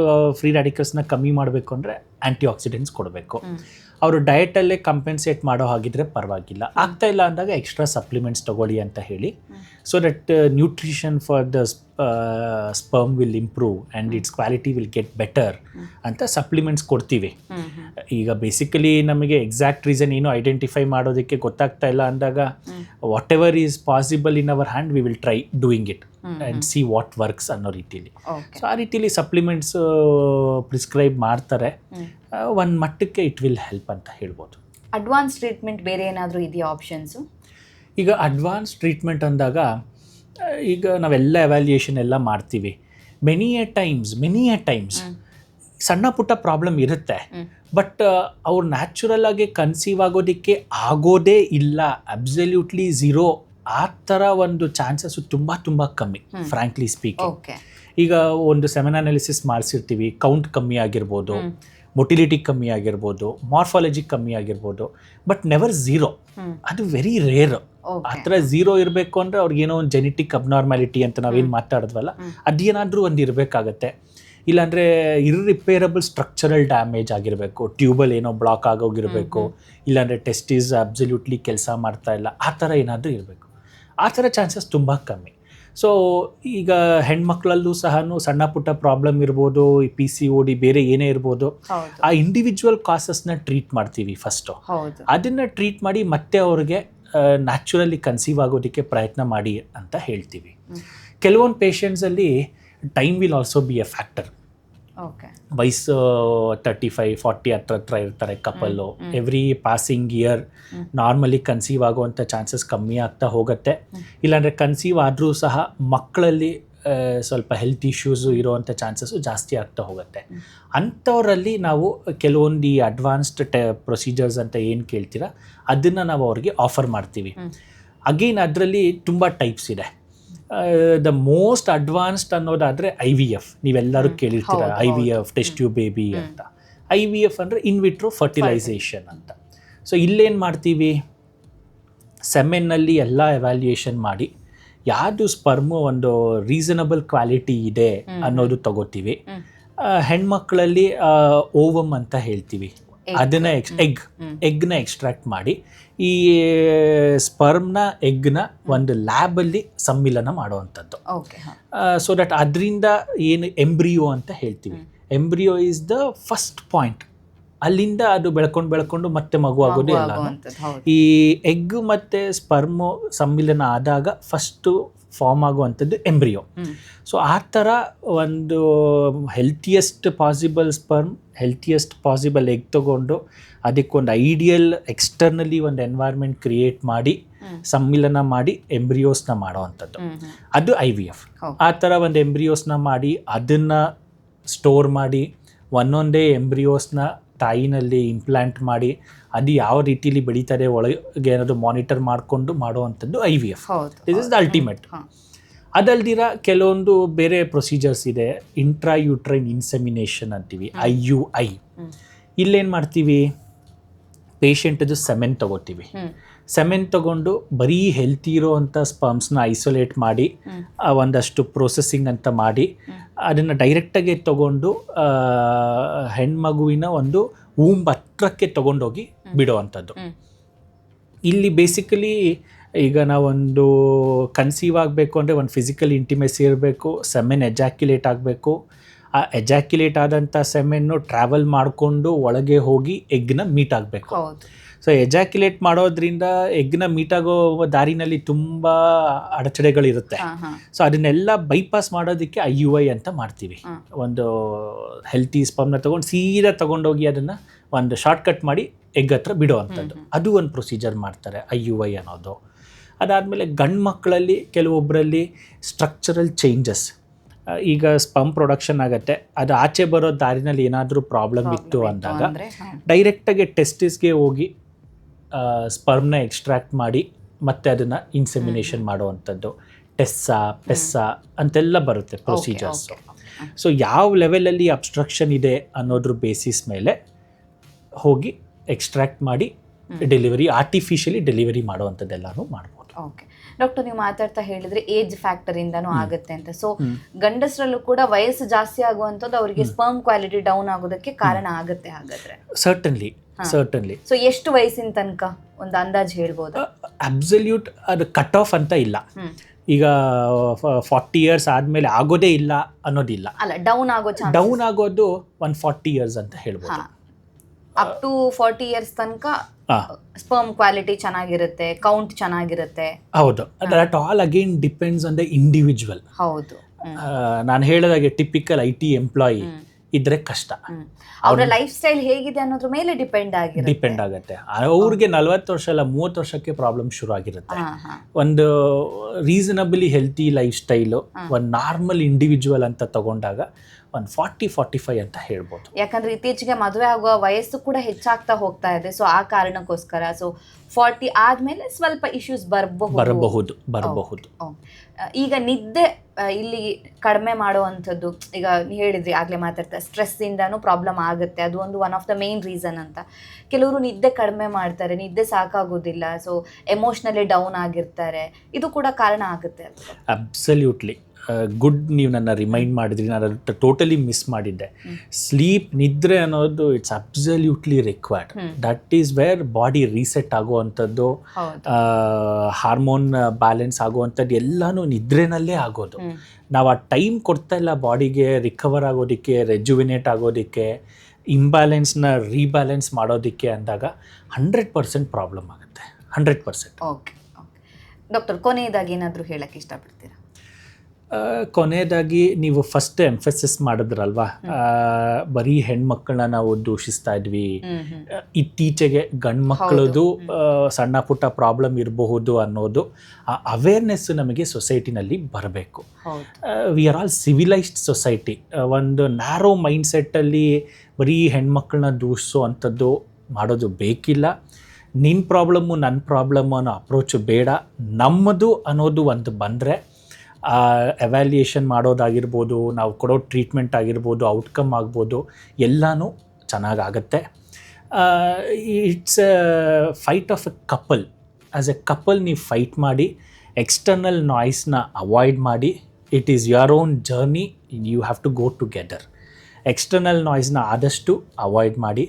ಫ್ರೀ ರ್ಯಾಡಿಕಲ್ಸ್ನ ಕಮ್ಮಿ ಮಾಡಬೇಕು ಅಂದರೆ ಆ್ಯಂಟಿ ಆಕ್ಸಿಡೆಂಟ್ಸ್ ಕೊಡಬೇಕು ಅವರು ಡಯಟಲ್ಲೇ ಕಂಪೆನ್ಸೇಟ್ ಮಾಡೋ ಹಾಗಿದ್ರೆ ಪರವಾಗಿಲ್ಲ. ಆಗ್ತಾ ಇಲ್ಲ ಅಂದಾಗ ಎಕ್ಸ್ಟ್ರಾ ಸಪ್ಲಿಮೆಂಟ್ಸ್ ತಗೊಳ್ಳಿ ಅಂತ ಹೇಳಿ. So that nutrition for the sperm will improve and its quality will get better ಅಂತ ಸಪ್ಲಿಮೆಂಟ್ಸ್ ಕೊಡ್ತೀವಿ. ಈಗ ಬೇಸಿಕಲಿ ನಮಗೆ ಎಕ್ಸಾಕ್ಟ್ ರೀಸನ್ ಏನು ಐಡೆಂಟಿಫೈ ಮಾಡೋದಕ್ಕೆ ಗೊತ್ತಾಗ್ತಾ ಇಲ್ಲ ಅಂದಾಗ whatever is possible in our hand we will try doing it and see what works ಅನ್ನೋ ರೀತಿಲಿ. ಸೊ ಆ ರೀತಿಲಿ ಸಪ್ಲಿಮೆಂಟ್ಸ್ ಪ್ರಿಸ್ಕ್ರೈಬ್ ಮಾಡ್ತಾರೆ. ಒಂದು ಮಟ್ಟಕ್ಕೆ ಇಟ್ ವಿಲ್ ಹೆಲ್ಪ್ ಅಂತ ಹೇಳ್ಬೋದು. ಅಡ್ವಾನ್ಸ್ ಟ್ರೀಟ್ಮೆಂಟ್ ಬೇರೆ ಏನಾದರೂ ಇದೆಯಾ ಆಪ್ಷನ್ಸು ಈಗ ಅಡ್ವಾನ್ಸ್ ಟ್ರೀಟ್ಮೆಂಟ್ ಅಂದಾಗ ಈಗ ನಾವೆಲ್ಲ ಎವ್ಯಾಲ್ಯೂಯೇಷನ್ ಎಲ್ಲ ಮಾಡ್ತೀವಿ. Many a times many a times ಸಣ್ಣ ಪುಟ್ಟ ಪ್ರಾಬ್ಲಮ್ ಇರುತ್ತೆ. ಬಟ್ ಅವ್ರು ನ್ಯಾಚುರಲ್ ಆಗಿ ಕನ್ಸೀವ್ ಆಗೋದಕ್ಕೆ ಆಗೋದೇ ಇಲ್ಲ. ಅಬ್ಸಲ್ಯೂಟ್ಲಿ ಝೀರೋ ಆ ಥರ ಒಂದು ಚಾನ್ಸಸ್ ತುಂಬ ತುಂಬ ಕಮ್ಮಿ. ಫ್ರಾಂಕ್ಲಿ ಸ್ಪೀಕಿಂಗ್ ಈಗ ಒಂದು ಸೆಮನ್ ಅನಾಲಿಸಿಸ್ ಮಾಡಿಸಿರ್ತೀವಿ. ಕೌಂಟ್ ಕಮ್ಮಿ ಆಗಿರ್ಬೋದು ಮೊಟಿಲಿಟಿ ಕಮ್ಮಿ ಆಗಿರ್ಬೋದು ಮಾರ್ಫಾಲಜಿ ಕಮ್ಮಿ ಆಗಿರ್ಬೋದು ಬಟ್ ನೆವರ್ ಝೀರೋ ಅದು ವೆರಿ ರೇರ್ ಥರ ಝೀರೋ ಇರಬೇಕು ಅಂದರೆ ಅವ್ರಿಗೆ ಏನೋ ಒಂದು ಜೆನೆಟಿಕ್ ಅಬ್ನಾರ್ಮ್ಯಾಲಿಟಿ ಅಂತ ನಾವೇನು ಮಾತಾಡಿದ್ವಲ್ಲ. ಅದೇನಾದರೂ ಒಂದು ಇರಬೇಕಾಗತ್ತೆ. ಇಲ್ಲಾಂದರೆ ಇರ್ರಿಪೇರಬಲ್ ಸ್ಟ್ರಕ್ಚರಲ್ ಡ್ಯಾಮೇಜ್ ಆಗಿರಬೇಕು ಟ್ಯೂಬಲ್ ಏನೋ ಬ್ಲಾಕ್ ಆಗೋಗಿರಬೇಕು ಇಲ್ಲಾಂದರೆ ಟೆಸ್ಟೀಸ್ ಅಬ್ಸಲ್ಯೂಟ್ಲಿ ಕೆಲಸ ಮಾಡ್ತಾ ಇಲ್ಲ ಆ ಥರ ಏನಾದರೂ ಇರಬೇಕು. ಆ ಥರ ಚಾನ್ಸಸ್ ತುಂಬ ಕಮ್ಮಿ. ಸೊ ಈಗ ಹೆಣ್ಮಕ್ಳಲ್ಲೂ ಸಹ ಸಣ್ಣ ಪುಟ್ಟ ಪ್ರಾಬ್ಲಮ್ ಇರ್ಬೋದು ಈ ಪಿ ಸಿ ಓ ಡಿ ಬೇರೆ ಏನೇ ಇರ್ಬೋದು ಆ ಇಂಡಿವಿಜುವಲ್ ಕಾಸಸ್ನ ಟ್ರೀಟ್ ಮಾಡ್ತೀವಿ ಫಸ್ಟು ಅದನ್ನು ಟ್ರೀಟ್ ಮಾಡಿ ಮತ್ತೆ ಅವ್ರಿಗೆ ನ್ಯಾಚುರಲಿ ಕನ್ಸೀವ್ ಆಗೋದಕ್ಕೆ ಪ್ರಯತ್ನ ಮಾಡಿ ಅಂತ ಹೇಳ್ತೀವಿ. ಕೆಲವೊಂದು ಪೇಷಂಟ್ಸಲ್ಲಿ time will also be a factor ವಯಸ್ಸು ತರ್ಟಿ ಫೈವ್ ಫಾರ್ಟಿ ಹತ್ರ ಹತ್ರ ಇರ್ತಾರೆ couple. Every passing year. Normally conceive ಆಗುವಂಥ ಚಾನ್ಸಸ್ ಕಮ್ಮಿ ಆಗ್ತಾ ಹೋಗುತ್ತೆ. ಇಲ್ಲಾಂದರೆ ಕನ್ಸೀವ್ ಆದರೂ ಸಹ ಮಕ್ಕಳಲ್ಲಿ ಸ್ವಲ್ಪ ಹೆಲ್ತ್ ಇಶ್ಯೂಸು ಇರುವಂಥ ಚಾನ್ಸಸ್ಸು ಜಾಸ್ತಿ ಆಗ್ತಾ ಹೋಗುತ್ತೆ. ಅಂಥವರಲ್ಲಿ ನಾವು ಕೆಲವೊಂದು ಈ ಅಡ್ವಾನ್ಸ್ಡ್ ಟೆ ಪ್ರೊಸೀಜರ್ಸ್ ಅಂತ ಏನು ಕೇಳ್ತೀರಾ ಅದನ್ನು ನಾವು ಅವ್ರಿಗೆ ಆಫರ್ ಮಾಡ್ತೀವಿ. ಅಗೇನ್ ಅದರಲ್ಲಿ ತುಂಬ ಟೈಪ್ಸ್ ಇದೆ. ದ ಮೋಸ್ಟ್ ಅಡ್ವಾನ್ಸ್ಡ್ ಅನ್ನೋದಾದರೆ ಐ ವಿ ಎಫ್ ನೀವೆಲ್ಲರೂ. ಕೇಳಿರ್ತೀರ I V F test tube baby ಅಂತ. ಐ ವಿ ಎಫ್ ಅಂದರೆ ಇನ್ವಿಟ್ರೋ ಫರ್ಟಿಲೈಸೇಷನ್ ಅಂತ. ಸೊ ಇಲ್ಲೇನು ಮಾಡ್ತೀವಿ? ಸೆಮೆನ್ನಲ್ಲಿ ಎಲ್ಲ ಎವ್ಯಾಲ್ಯೂಯೇಷನ್ ಮಾಡಿ ಯಾವುದು ಸ್ಪರ್ಮ್ ಒಂದು ರೀಸನಬಲ್ ಕ್ವಾಲಿಟಿ ಇದೆ ಅನ್ನೋದು ತಗೋತೀವಿ. ಹೆಣ್ಮಕ್ಳಲ್ಲಿ ಓವಮ್ ಅಂತ ಹೇಳ್ತೀವಿ. ಅದನ್ನ ಎಕ್ಸ್ ಎಗ್. ಎಗ್ನ ಎಕ್ಸ್ಟ್ರಾಕ್ಟ್ ಮಾಡಿ ಈ ಸ್ಪರ್ಮ್ನ ಎಗ್ನ ಒಂದು ಲ್ಯಾಬಲ್ಲಿ ಸಮ್ಮಿಲನ ಮಾಡುವಂಥದ್ದು. ಸೊ ದಟ್ ಅದರಿಂದ ಏನು ಎಂಬ್ರಿಯೋ ಅಂತ ಹೇಳ್ತೀವಿ. Embryo is the first point ಅಲ್ಲಿಂದ ಅದು ಬೆಳ್ಕೊಂಡು ಬೆಳ್ಕೊಂಡು ಮತ್ತೆ ಮಗು ಆಗೋದು ಎಲ್ಲ ಈ ಎಗ್ ಮತ್ತೆ ಸ್ಪರ್ಮ್ ಸಮ್ಮಿಲನ ಆದಾಗ ಫಸ್ಟು ಫಾರ್ಮ್ ಆಗುವಂಥದ್ದು ಎಂಬ್ರಿಯೋ. ಸೊ ಆ ಥರ ಒಂದು healthiest possible sperm healthiest possible egg ತಗೊಂಡು ಅದಕ್ಕೊಂದು ಐಡಿಯಲ್ ಎಕ್ಸ್ಟರ್ನಲಿ ಒಂದು ಎನ್ವೈರ್ಮೆಂಟ್ ಕ್ರಿಯೇಟ್ ಮಾಡಿ. ಸಮ್ಮಿಲನ ಮಾಡಿ ಎಂಬ್ರಿಯೋಸ್ನ ಮಾಡೋವಂಥದ್ದು. ಅದು ಐ ವಿ ಎಫ್ ಆ ಥರ ಒಂದು ಎಂಬ್ರಿಯೋಸ್ನ ಮಾಡಿ ಅದನ್ನು ಸ್ಟೋರ್ ಮಾಡಿ ಒಂದೊಂದೇ ಎಂಬ್ರಿಯೋಸ್ನ ತಾಯಿನಲ್ಲಿ ಇಂಪ್ಲಾಂಟ್ ಮಾಡಿ ಅದು ಯಾವ ರೀತಿಲಿ ಬೆಳೀತಾರೆ ಒಳಗೆ ಏನಾದರೂ ಮಾನಿಟರ್ ಮಾಡಿಕೊಂಡು ಮಾಡುವಂಥದ್ದು I V F this is the ultimate ಅದಲ್ದಿರ ಕೆಲವೊಂದು ಬೇರೆ ಪ್ರೊಸೀಜರ್ಸ್ ಇದೆ. ಇಂಟ್ರಾ ಯೂಟ್ರೈನ್ ಇನ್ಸೆಮಿನೇಷನ್ ಅಂತೀವಿ ಐ ಯು ಐ. ಇಲ್ಲೇನು ಮಾಡ್ತೀವಿ? ಪೇಷಂಟದು ಸೆಮೆನ್ ತಗೋತೀವಿ. ಸೆಮೆನ್ ತಗೊಂಡು ಬರೀ ಹೆಲ್ತಿ ಇರೋವಂಥ ಸ್ಪರ್ಮ್ಸ್ನ ಐಸೋಲೇಟ್ ಮಾಡಿ ಆ, ಒಂದಷ್ಟು ಪ್ರೊಸೆಸಿಂಗ್ ಅಂತ ಮಾಡಿ. ಅದನ್ನು ಡೈರೆಕ್ಟಾಗಿ ತಗೊಂಡು ಹೆಣ್ಮಗುವಿನ ಒಂದು ಊಂಬ್ ಹತ್ರಕ್ಕೆ ತಗೊಂಡೋಗಿ ಬಿಡುವಂಥದ್ದು. ಅಂಥದ್ದು ಇಲ್ಲಿ ಬೇಸಿಕಲಿ ಈಗ ನಾವೊಂದು ಕನ್ಸೀವ್ ಆಗಬೇಕು ಅಂದರೆ ಒಂದು ಫಿಸಿಕಲ್ ಇಂಟಿಮೆಸಿ ಇರಬೇಕು ಸೆಮೆನ್ ಎಜಾಕ್ಯುಲೇಟ್ ಆಗಬೇಕು. ಆ ಎಜಾಕ್ಯುಲೇಟ್ ಆದಂಥ ಸೆಮೆನ್ನು ಟ್ರಾವೆಲ್ ಮಾಡಿಕೊಂಡು ಒಳಗೆ ಹೋಗಿ ಎಗ್ನ ಮೀಟ್ ಆಗಬೇಕು. ಸೊ ಎಜಾಕ್ಯುಲೇಟ್ ಮಾಡೋದ್ರಿಂದ ಎಗ್ನ ಮೀಟಾಗೋ ದಾರಿನಲ್ಲಿ ತುಂಬ ಅಡಚಣೆಗಳಿರುತ್ತೆ. ಸೊ ಅದನ್ನೆಲ್ಲ ಬೈಪಾಸ್ ಮಾಡೋದಕ್ಕೆ ಐ ಯು ಐ ಅಂತ ಮಾಡ್ತೀವಿ. ಒಂದು ಹೆಲ್ತಿ ಸ್ಪಮ್ನ ತೊಗೊಂಡು ಸೀದಾ ತೊಗೊಂಡೋಗಿ ಅದನ್ನು ಒಂದು ಶಾರ್ಟ್ ಕಟ್ ಮಾಡಿ ಎಗ್ ಹತ್ರ ಬಿಡೋ ಅಂಥದ್ದು. ಅದು ಒಂದು ಪ್ರೊಸೀಜರ್ ಮಾಡ್ತಾರೆ ಐ ಯು ಐ ಅನ್ನೋದು. ಅದಾದಮೇಲೆ ಗಂಡು ಮಕ್ಕಳಲ್ಲಿ ಕೆಲವೊಬ್ಬರಲ್ಲಿ ಸ್ಟ್ರಕ್ಚರಲ್ ಚೇಂಜಸ್ ಈಗ ಸ್ಪಮ್ ಪ್ರೊಡಕ್ಷನ್ ಆಗುತ್ತೆ. ಅದು ಆಚೆ ಬರೋ ದಾರಿನಲ್ಲಿ ಏನಾದರೂ ಪ್ರಾಬ್ಲಮ್ ಇತ್ತು ಅಂದಾಗ. ಡೈರೆಕ್ಟಾಗಿ ಟೆಸ್ಟಿಸ್ಗೆ ಹೋಗಿ ಸ್ಪರ್ಮ್ನ ಎಕ್ಸ್ಟ್ರಾಕ್ಟ್ ಮಾಡಿ ಮತ್ತೆ ಅದನ್ನು ಇನ್ಸೆಮಿನೇಷನ್ ಮಾಡುವಂಥದ್ದು. ಟೆಸ್ಸಾ ಪೆಸ್ಸಾ ಅಂತೆಲ್ಲ ಬರುತ್ತೆ ಪ್ರೊಸೀಜರ್ಸ್. ಸೊ ಯಾವ ಲೆವೆಲಲ್ಲಿ ಅಬ್ಸ್ಟ್ರಕ್ಷನ್ ಇದೆ ಅನ್ನೋದ್ರ ಬೇಸಿಸ್ ಮೇಲೆ ಹೋಗಿ ಎಕ್ಸ್ಟ್ರಾಕ್ಟ್ ಮಾಡಿ ಡೆಲಿವರಿ ಆರ್ಟಿಫಿಷಿಯಲಿ ಡೆಲಿವರಿ ಮಾಡುವಂಥದ್ದೆಲ್ಲನೂ ಮಾಡ್ಬೋದು. ಓಕೆ ಡಾಕ್ಟರ್ ನೀವು ಮಾತಾಡ್ತಾ ಹೇಳಿದ್ರೆ ಏಜ್ ಫ್ಯಾಕ್ಟರ್ ಇಂದನೂ ಆಗುತ್ತೆ ಅಂತ. ಸೊ ಗಂಡಸರಲ್ಲೂ ಕೂಡ ವಯಸ್ಸು ಜಾಸ್ತಿ ಆಗುವಂಥದ್ದು ಅವರಿಗೆ ಸ್ಪರ್ಮ್ ಕ್ವಾಲಿಟಿ ಡೌನ್ ಆಗೋದಕ್ಕೆ ಕಾರಣ ಆಗುತ್ತೆ ಹಾಗಾದ್ರೆ. ಸರ್ಟನ್ಲಿ. ಸರ್ಟನ್ಲಿ ಸೊ ಎಷ್ಟು ವಯಸ್ಸಿನ ತನಕ ಒಂದು ಅಂದಾಜು ಹೇಳ್ಬೋದು? ಅಬ್ಸಲ್ಯೂಟ್ ಅದು ಕಟ್ ಆಫ್ ಅಂತ ಇಲ್ಲ. ಈಗ ಫಾರ್ಟಿ ಇಯರ್ಸ್ ಆದಮೇಲೆ ಆಗೋದೇ ಇಲ್ಲ ಅನ್ನೋದಿಲ್ಲ. ಅಲ್ಲ ಡೌನ್ ಆಗೋ ಡೌನ್ ಆಗೋದು ಒನ್ ಫಾರ್ಟಿ ಇಯರ್ಸ್ ಅಂತ ಹೇಳ್ಬೋದು. ಅಪ್ ಟು ಫಾರ್ಟಿ ಇಯರ್ಸ್ ತನಕ. ಸ್ಪರ್ಮ್ ಕ್ವಾಲಿಟಿ ಚೆನ್ನಾಗಿರುತ್ತೆ ಕೌಂಟ್ ಚೆನ್ನಾಗಿರುತ್ತೆ. ಹೌದು. That all again depends on the individual ಹೌದು. ನಾನು ಹೇಳಿದಾಗೆ ಟಿಪಿಕಲ್ ಐ ಟಿ ಎಂಪ್ಲಾಯಿ. ಇದ್ರೆ ಕಷ್ಟ. ಅವರ ಲೈಫ್ ಸ್ಟೈಲ್ ಹೇಗಿದೆ ಅನ್ನೋದ್ರ ಮೇಲೆ ಡಿಪೆಂಡ್ ಆಗಿ ಡಿಪೆಂಡ್ ಆಗುತ್ತೆ. ಅವ್ರಿಗೆ ನಲ್ವತ್ತು ವರ್ಷ ಅಲ್ಲ ಮೂವತ್ತು ವರ್ಷಕ್ಕೆ ಪ್ರಾಬ್ಲಮ್ ಶುರು ಆಗಿರುತ್ತೆ. ಒಂದು ರೀಸನಬಲಿ ಹೆಲ್ತಿ ಲೈಫ್ ಸ್ಟೈಲು. ಒಂದು ನಾರ್ಮಲ್ ಇಂಡಿವಿಜುವಲ್ ಅಂತ ತಗೊಂಡಾಗ ಒಂದು ಫಾರ್ಟಿ ಫಾರ್ಟಿ ಫೈವ್ ಅಂತ ಹೇಳ್ಬೋದು. ಯಾಕಂದ್ರೆ ಇತ್ತೀಚೆಗೆ ಮದುವೆ ಆಗುವ ವಯಸ್ಸು ಕೂಡ ಹೆಚ್ಚಾಗ್ತಾ ಹೋಗ್ತಾ ಇದೆ. ಸೊ ಆ ಕಾರಣಕ್ಕೋಸ್ಕರ ಸೊ ಫಾರ್ಟಿ ಆದ್ಮೇಲೆ ಸ್ವಲ್ಪ ಇಶ್ಯೂಸ್ ಬರಬಹುದು. ಬರಬಹುದು ಬರಬಹುದು. ಈಗ ನಿದ್ದೆ ಇಲ್ಲಿ ಕಡಿಮೆ ಮಾಡುವಂಥದ್ದು, ಈಗ ಹೇಳಿದ್ರಿ ಆಗ್ಲೇ ಮಾತಾಡ್ತಾ ಸ್ಟ್ರೆಸ್ಸಿಂದನೂ ಪ್ರಾಬ್ಲಮ್ ಆಗುತ್ತೆ. ಅದು ಒಂದು one of the main reason ಅಂತ. ಕೆಲವರು ನಿದ್ದೆ ಕಡಿಮೆ ಮಾಡ್ತಾರೆ, ನಿದ್ದೆ ಸಾಕಾಗೋದಿಲ್ಲ ಸೊ ಎಮೋಷ್ನಲಿ ಡೌನ್ ಆಗಿರ್ತಾರೆ. ಇದು ಕೂಡ ಕಾರಣ ಆಗುತ್ತೆ? ಅಬ್ಸಲ್ಯೂಟ್ಲಿ ಗುಡ್ ನೀವು ನನ್ನ ರಿಮೈಂಡ್ ಮಾಡಿದ್ರಿ ನಾನು ಟೋಟಲಿ ಮಿಸ್ ಮಾಡಿದ್ದೆ. ಸ್ಲೀಪ್ ನಿದ್ರೆ ಅನ್ನೋದು it's absolutely required. That is where body reset ಆಗುವಂಥದ್ದು ಹಾರ್ಮೋನ್ ಬ್ಯಾಲೆನ್ಸ್ ಆಗುವಂಥದ್ದು ಎಲ್ಲನೂ ನಿದ್ರೆನಲ್ಲೇ ಆಗೋದು. ನಾವು ಆ ಟೈಮ್ ಕೊಡ್ತಾ ಇಲ್ಲ ಬಾಡಿಗೆ ರಿಕವರ್ ಆಗೋದಕ್ಕೆ ರೆಜುವಿನೇಟ್ ಆಗೋದಕ್ಕೆ ಇಂಬ್ಯಾಲೆನ್ಸ್ನ ರೀಬ್ಯಾಲೆನ್ಸ್ ಮಾಡೋದಕ್ಕೆ ಅಂದಾಗ ಹಂಡ್ರೆಡ್ ಪರ್ಸೆಂಟ್ ಪ್ರಾಬ್ಲಮ್ ಆಗುತ್ತೆ. Hundred percent okay okay doctor ಕೊನೆಯದಾಗಿ ಏನಾದರೂ ಹೇಳಕ್ಕೆ ಇಷ್ಟಪಡ್ತೀರಾ? ಕೊನೆಯದಾಗಿ ನೀವು ಫಸ್ಟ್ ಎಂಫೆಸಿಸ್ ಮಾಡಿದ್ರಲ್ವಾ? ಬರೀ ಹೆಣ್ಮಕ್ಳನ್ನ ನಾವು ದೂಷಿಸ್ತಾ ಇದ್ವಿ. ಇತ್ತೀಚೆಗೆ ಗಂಡು ಮಕ್ಕಳದು ಸಣ್ಣ ಪುಟ್ಟ ಪ್ರಾಬ್ಲಮ್ ಇರಬಹುದು ಅನ್ನೋದು ಆ ಅವೇರ್ನೆಸ್ ನಮಗೆ ಸೊಸೈಟಿನಲ್ಲಿ ಬರಬೇಕು. We are all civilised society ಒಂದು ನ್ಯಾರೋ ಮೈಂಡ್ಸೆಟ್ಟಲ್ಲಿ ಬರೀ ಹೆಣ್ಮಕ್ಳನ್ನ ದೂಷಿಸೋ ಅಂಥದ್ದು ಮಾಡೋದು ಬೇಕಿಲ್ಲ. ನಿನ್ನ ಪ್ರಾಬ್ಲಮ್ಮು ನನ್ನ ಪ್ರಾಬ್ಲಮ್ಮು ಅನ್ನೋ ಅಪ್ರೋಚು ಬೇಡ. ನಮ್ಮದು ಅನ್ನೋದು ಒಂದು ಬಂದರೆ ಎವ್ಯಾಲ್ಯೂಯೇಷನ್ ಮಾಡೋದಾಗಿರ್ಬೋದು, ನಾವು ಕೊಡೋ ಟ್ರೀಟ್ಮೆಂಟ್ ಆಗಿರ್ಬೋದು ಔಟ್ಕಮ್ ಆಗ್ಬೋದು, ಎಲ್ಲನೂ ಚೆನ್ನಾಗಾಗತ್ತೆ. It's fight of a couple as a couple ನೀವು ಫೈಟ್ ಮಾಡಿ ಎಕ್ಸ್ಟರ್ನಲ್ ನಾಯ್ಸ್ನ ಅವಾಯ್ಡ್ ಮಾಡಿ it is your own journey you have to go together external ನಾಯ್ಸ್ನ ಆದಷ್ಟು ಅವಾಯ್ಡ್ ಮಾಡಿ.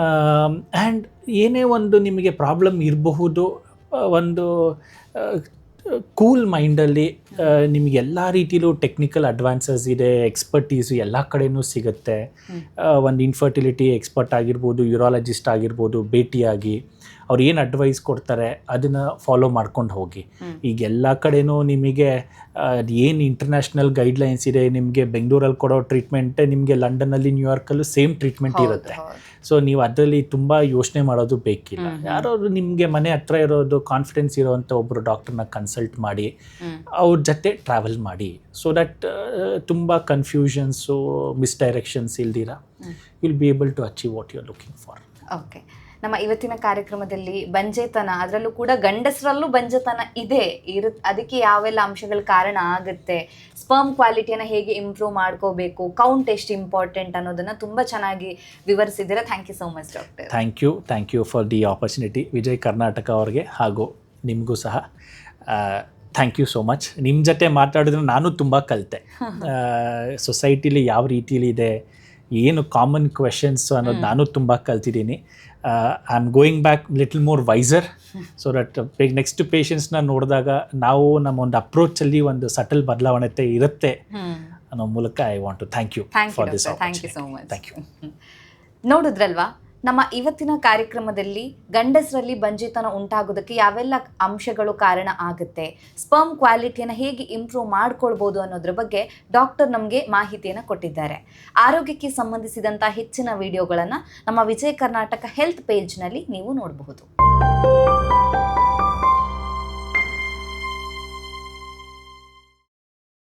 ಆ್ಯಂಡ್ ಏನೇ ಒಂದು ನಿಮಗೆ ಪ್ರಾಬ್ಲಮ್ ಇರಬಹುದು ಒಂದು ಕೂಲ್ ಮೈಂಡಲ್ಲಿ ನಿಮಗೆ ಎಲ್ಲ ರೀತಿಲೂ ಟೆಕ್ನಿಕಲ್ ಅಡ್ವಾನ್ಸಸ್ ಇದೆ ಎಕ್ಸ್ಪರ್ಟೀಸು ಎಲ್ಲ ಕಡೆಯೂ ಸಿಗುತ್ತೆ. ಒಂದು ಇನ್ಫರ್ಟಿಲಿಟಿ ಎಕ್ಸ್ಪರ್ಟ್ ಆಗಿರ್ಬೋದು ಯೂರಾಲಜಿಸ್ಟ್ ಆಗಿರ್ಬೋದು ಭೇಟಿಯಾಗಿ ಅವ್ರು ಏನು ಅಡ್ವೈಸ್ ಕೊಡ್ತಾರೆ ಅದನ್ನು ಫಾಲೋ ಮಾಡ್ಕೊಂಡು ಹೋಗಿ. ಈಗ ಎಲ್ಲ ಕಡೆನೂ ನಿಮಗೆ ಏನು ಇಂಟರ್ನ್ಯಾಷನಲ್ ಗೈಡ್ಲೈನ್ಸ್ ಇದೆ ನಿಮಗೆ ಬೆಂಗಳೂರಲ್ಲಿ ಕೊಡೋ ಟ್ರೀಟ್ಮೆಂಟೇ ನಿಮಗೆ ಲಂಡನ್ನಲ್ಲಿ ನ್ಯೂಯಾರ್ಕಲ್ಲೂ ಸೇಮ್ ಟ್ರೀಟ್ಮೆಂಟ್ ಇರುತ್ತೆ. ಸೊ ನೀವು ಅದರಲ್ಲಿ ತುಂಬ ಯೋಚನೆ ಮಾಡೋದು ಬೇಕಿಲ್ಲ ಹ್ಮ್. ನಿಮಗೆ ಮನೆ ಹತ್ರ ಇರೋದು ಕಾನ್ಫಿಡೆನ್ಸ್ ಇರೋವಂಥ ಒಬ್ಬರು ಡಾಕ್ಟರ್ನ ಕನ್ಸಲ್ಟ್ ಮಾಡಿ. ಅವ್ರ ಜೊತೆ ಟ್ರಾವೆಲ್ ಮಾಡಿ ಸೊ ದಟ್ ತುಂಬ ಕನ್ಫ್ಯೂಷನ್ಸು ಮಿಸ್ಡೈರೆಕ್ಷನ್ಸ್ ಇಲ್ದಿರ. Will be able to achieve what you are looking for okay ನಮ್ಮ ಇವತ್ತಿನ ಕಾರ್ಯಕ್ರಮದಲ್ಲಿ ಬಂಜೆತನ ಅದರಲ್ಲೂ ಕೂಡ ಗಂಡಸರಲ್ಲೂ ಬಂಜೆತನ ಇದೆ. ಇರು ಅದಕ್ಕೆ ಯಾವೆಲ್ಲ ಅಂಶಗಳು ಕಾರಣ ಆಗುತ್ತೆ? ಸ್ಪರ್ಮ್ ಕ್ವಾಲಿಟಿಯನ್ನು ಹೇಗೆ ಇಂಪ್ರೂವ್ ಮಾಡ್ಕೋಬೇಕು? ಕೌಂಟ್ ಎಷ್ಟು ಇಂಪಾರ್ಟೆಂಟ್ ಅನ್ನೋದನ್ನ ತುಂಬ ಚೆನ್ನಾಗಿ ವಿವರಿಸಿದ್ದೀರಾ. Thank you so much doctor thank you thank you for the opportunity Vijay Karnataka ಅವ್ರಿಗೆ ಹಾಗೂ ನಿಮಗೂ ಸಹ ಥ್ಯಾಂಕ್ ಯು ಸೋ ಮಚ್ ನಿಮ್ಮ ಜೊತೆ ಮಾತಾಡಿದ್ರೆ ನಾನು ತುಂಬ ಕಲಿತೆ. ಸೊಸೈಟಿಲಿ ಯಾವ ರೀತಿಲಿ ಇದೆ? ಏನು ಕಾಮನ್ ಕ್ವೆಶನ್ಸ್ ಅನ್ನೋದು ನಾನು ತುಂಬ ಕಲ್ತಿದ್ದೀನಿ. Am going back little more wiser so that next ಪೇಷಂಟ್ಸ್ನ ನೋಡಿದಾಗ ನಾವು ನಮ್ಮ ಒಂದು ಅಪ್ರೋಚಲ್ಲಿ ಒಂದು ಸಟಲ್ ಬದಲಾವಣೆ ಇರುತ್ತೆ ಅನ್ನೋ ಮೂಲಕ I want to thank you for this thank you so much thank you ನೋಡಿದ್ರಲ್ವಾ? ನಮ್ಮ ಇವತ್ತಿನ ಕಾರ್ಯಕ್ರಮದಲ್ಲಿ ಗಂಡಸರಲ್ಲಿ ಬಂಜಿತನ ಉಂಟಾಗೋದಕ್ಕೆ ಯಾವೆಲ್ಲ ಅಂಶಗಳು ಕಾರಣ ಆಗುತ್ತೆ ಸ್ಪರ್ಮ್ ಕ್ವಾಲಿಟಿಯನ್ನು ಹೇಗೆ ಇಂಪ್ರೂವ್ ಮಾಡ್ಕೊಳ್ಬೋದು ಅನ್ನೋದ್ರ ಬಗ್ಗೆ ಡಾಕ್ಟರ್ ನಮಗೆ ಮಾಹಿತಿಯನ್ನು ಕೊಟ್ಟಿದ್ದಾರೆ. ಆರೋಗ್ಯಕ್ಕೆ ಸಂಬಂಧಿಸಿದಂಥ ಹೆಚ್ಚಿನ ವಿಡಿಯೋಗಳನ್ನು ನಮ್ಮ ವಿಜಯ ಕರ್ನಾಟಕ ಹೆಲ್ತ್ ಪೇಜ್ನಲ್ಲಿ ನೀವು ನೋಡಬಹುದು.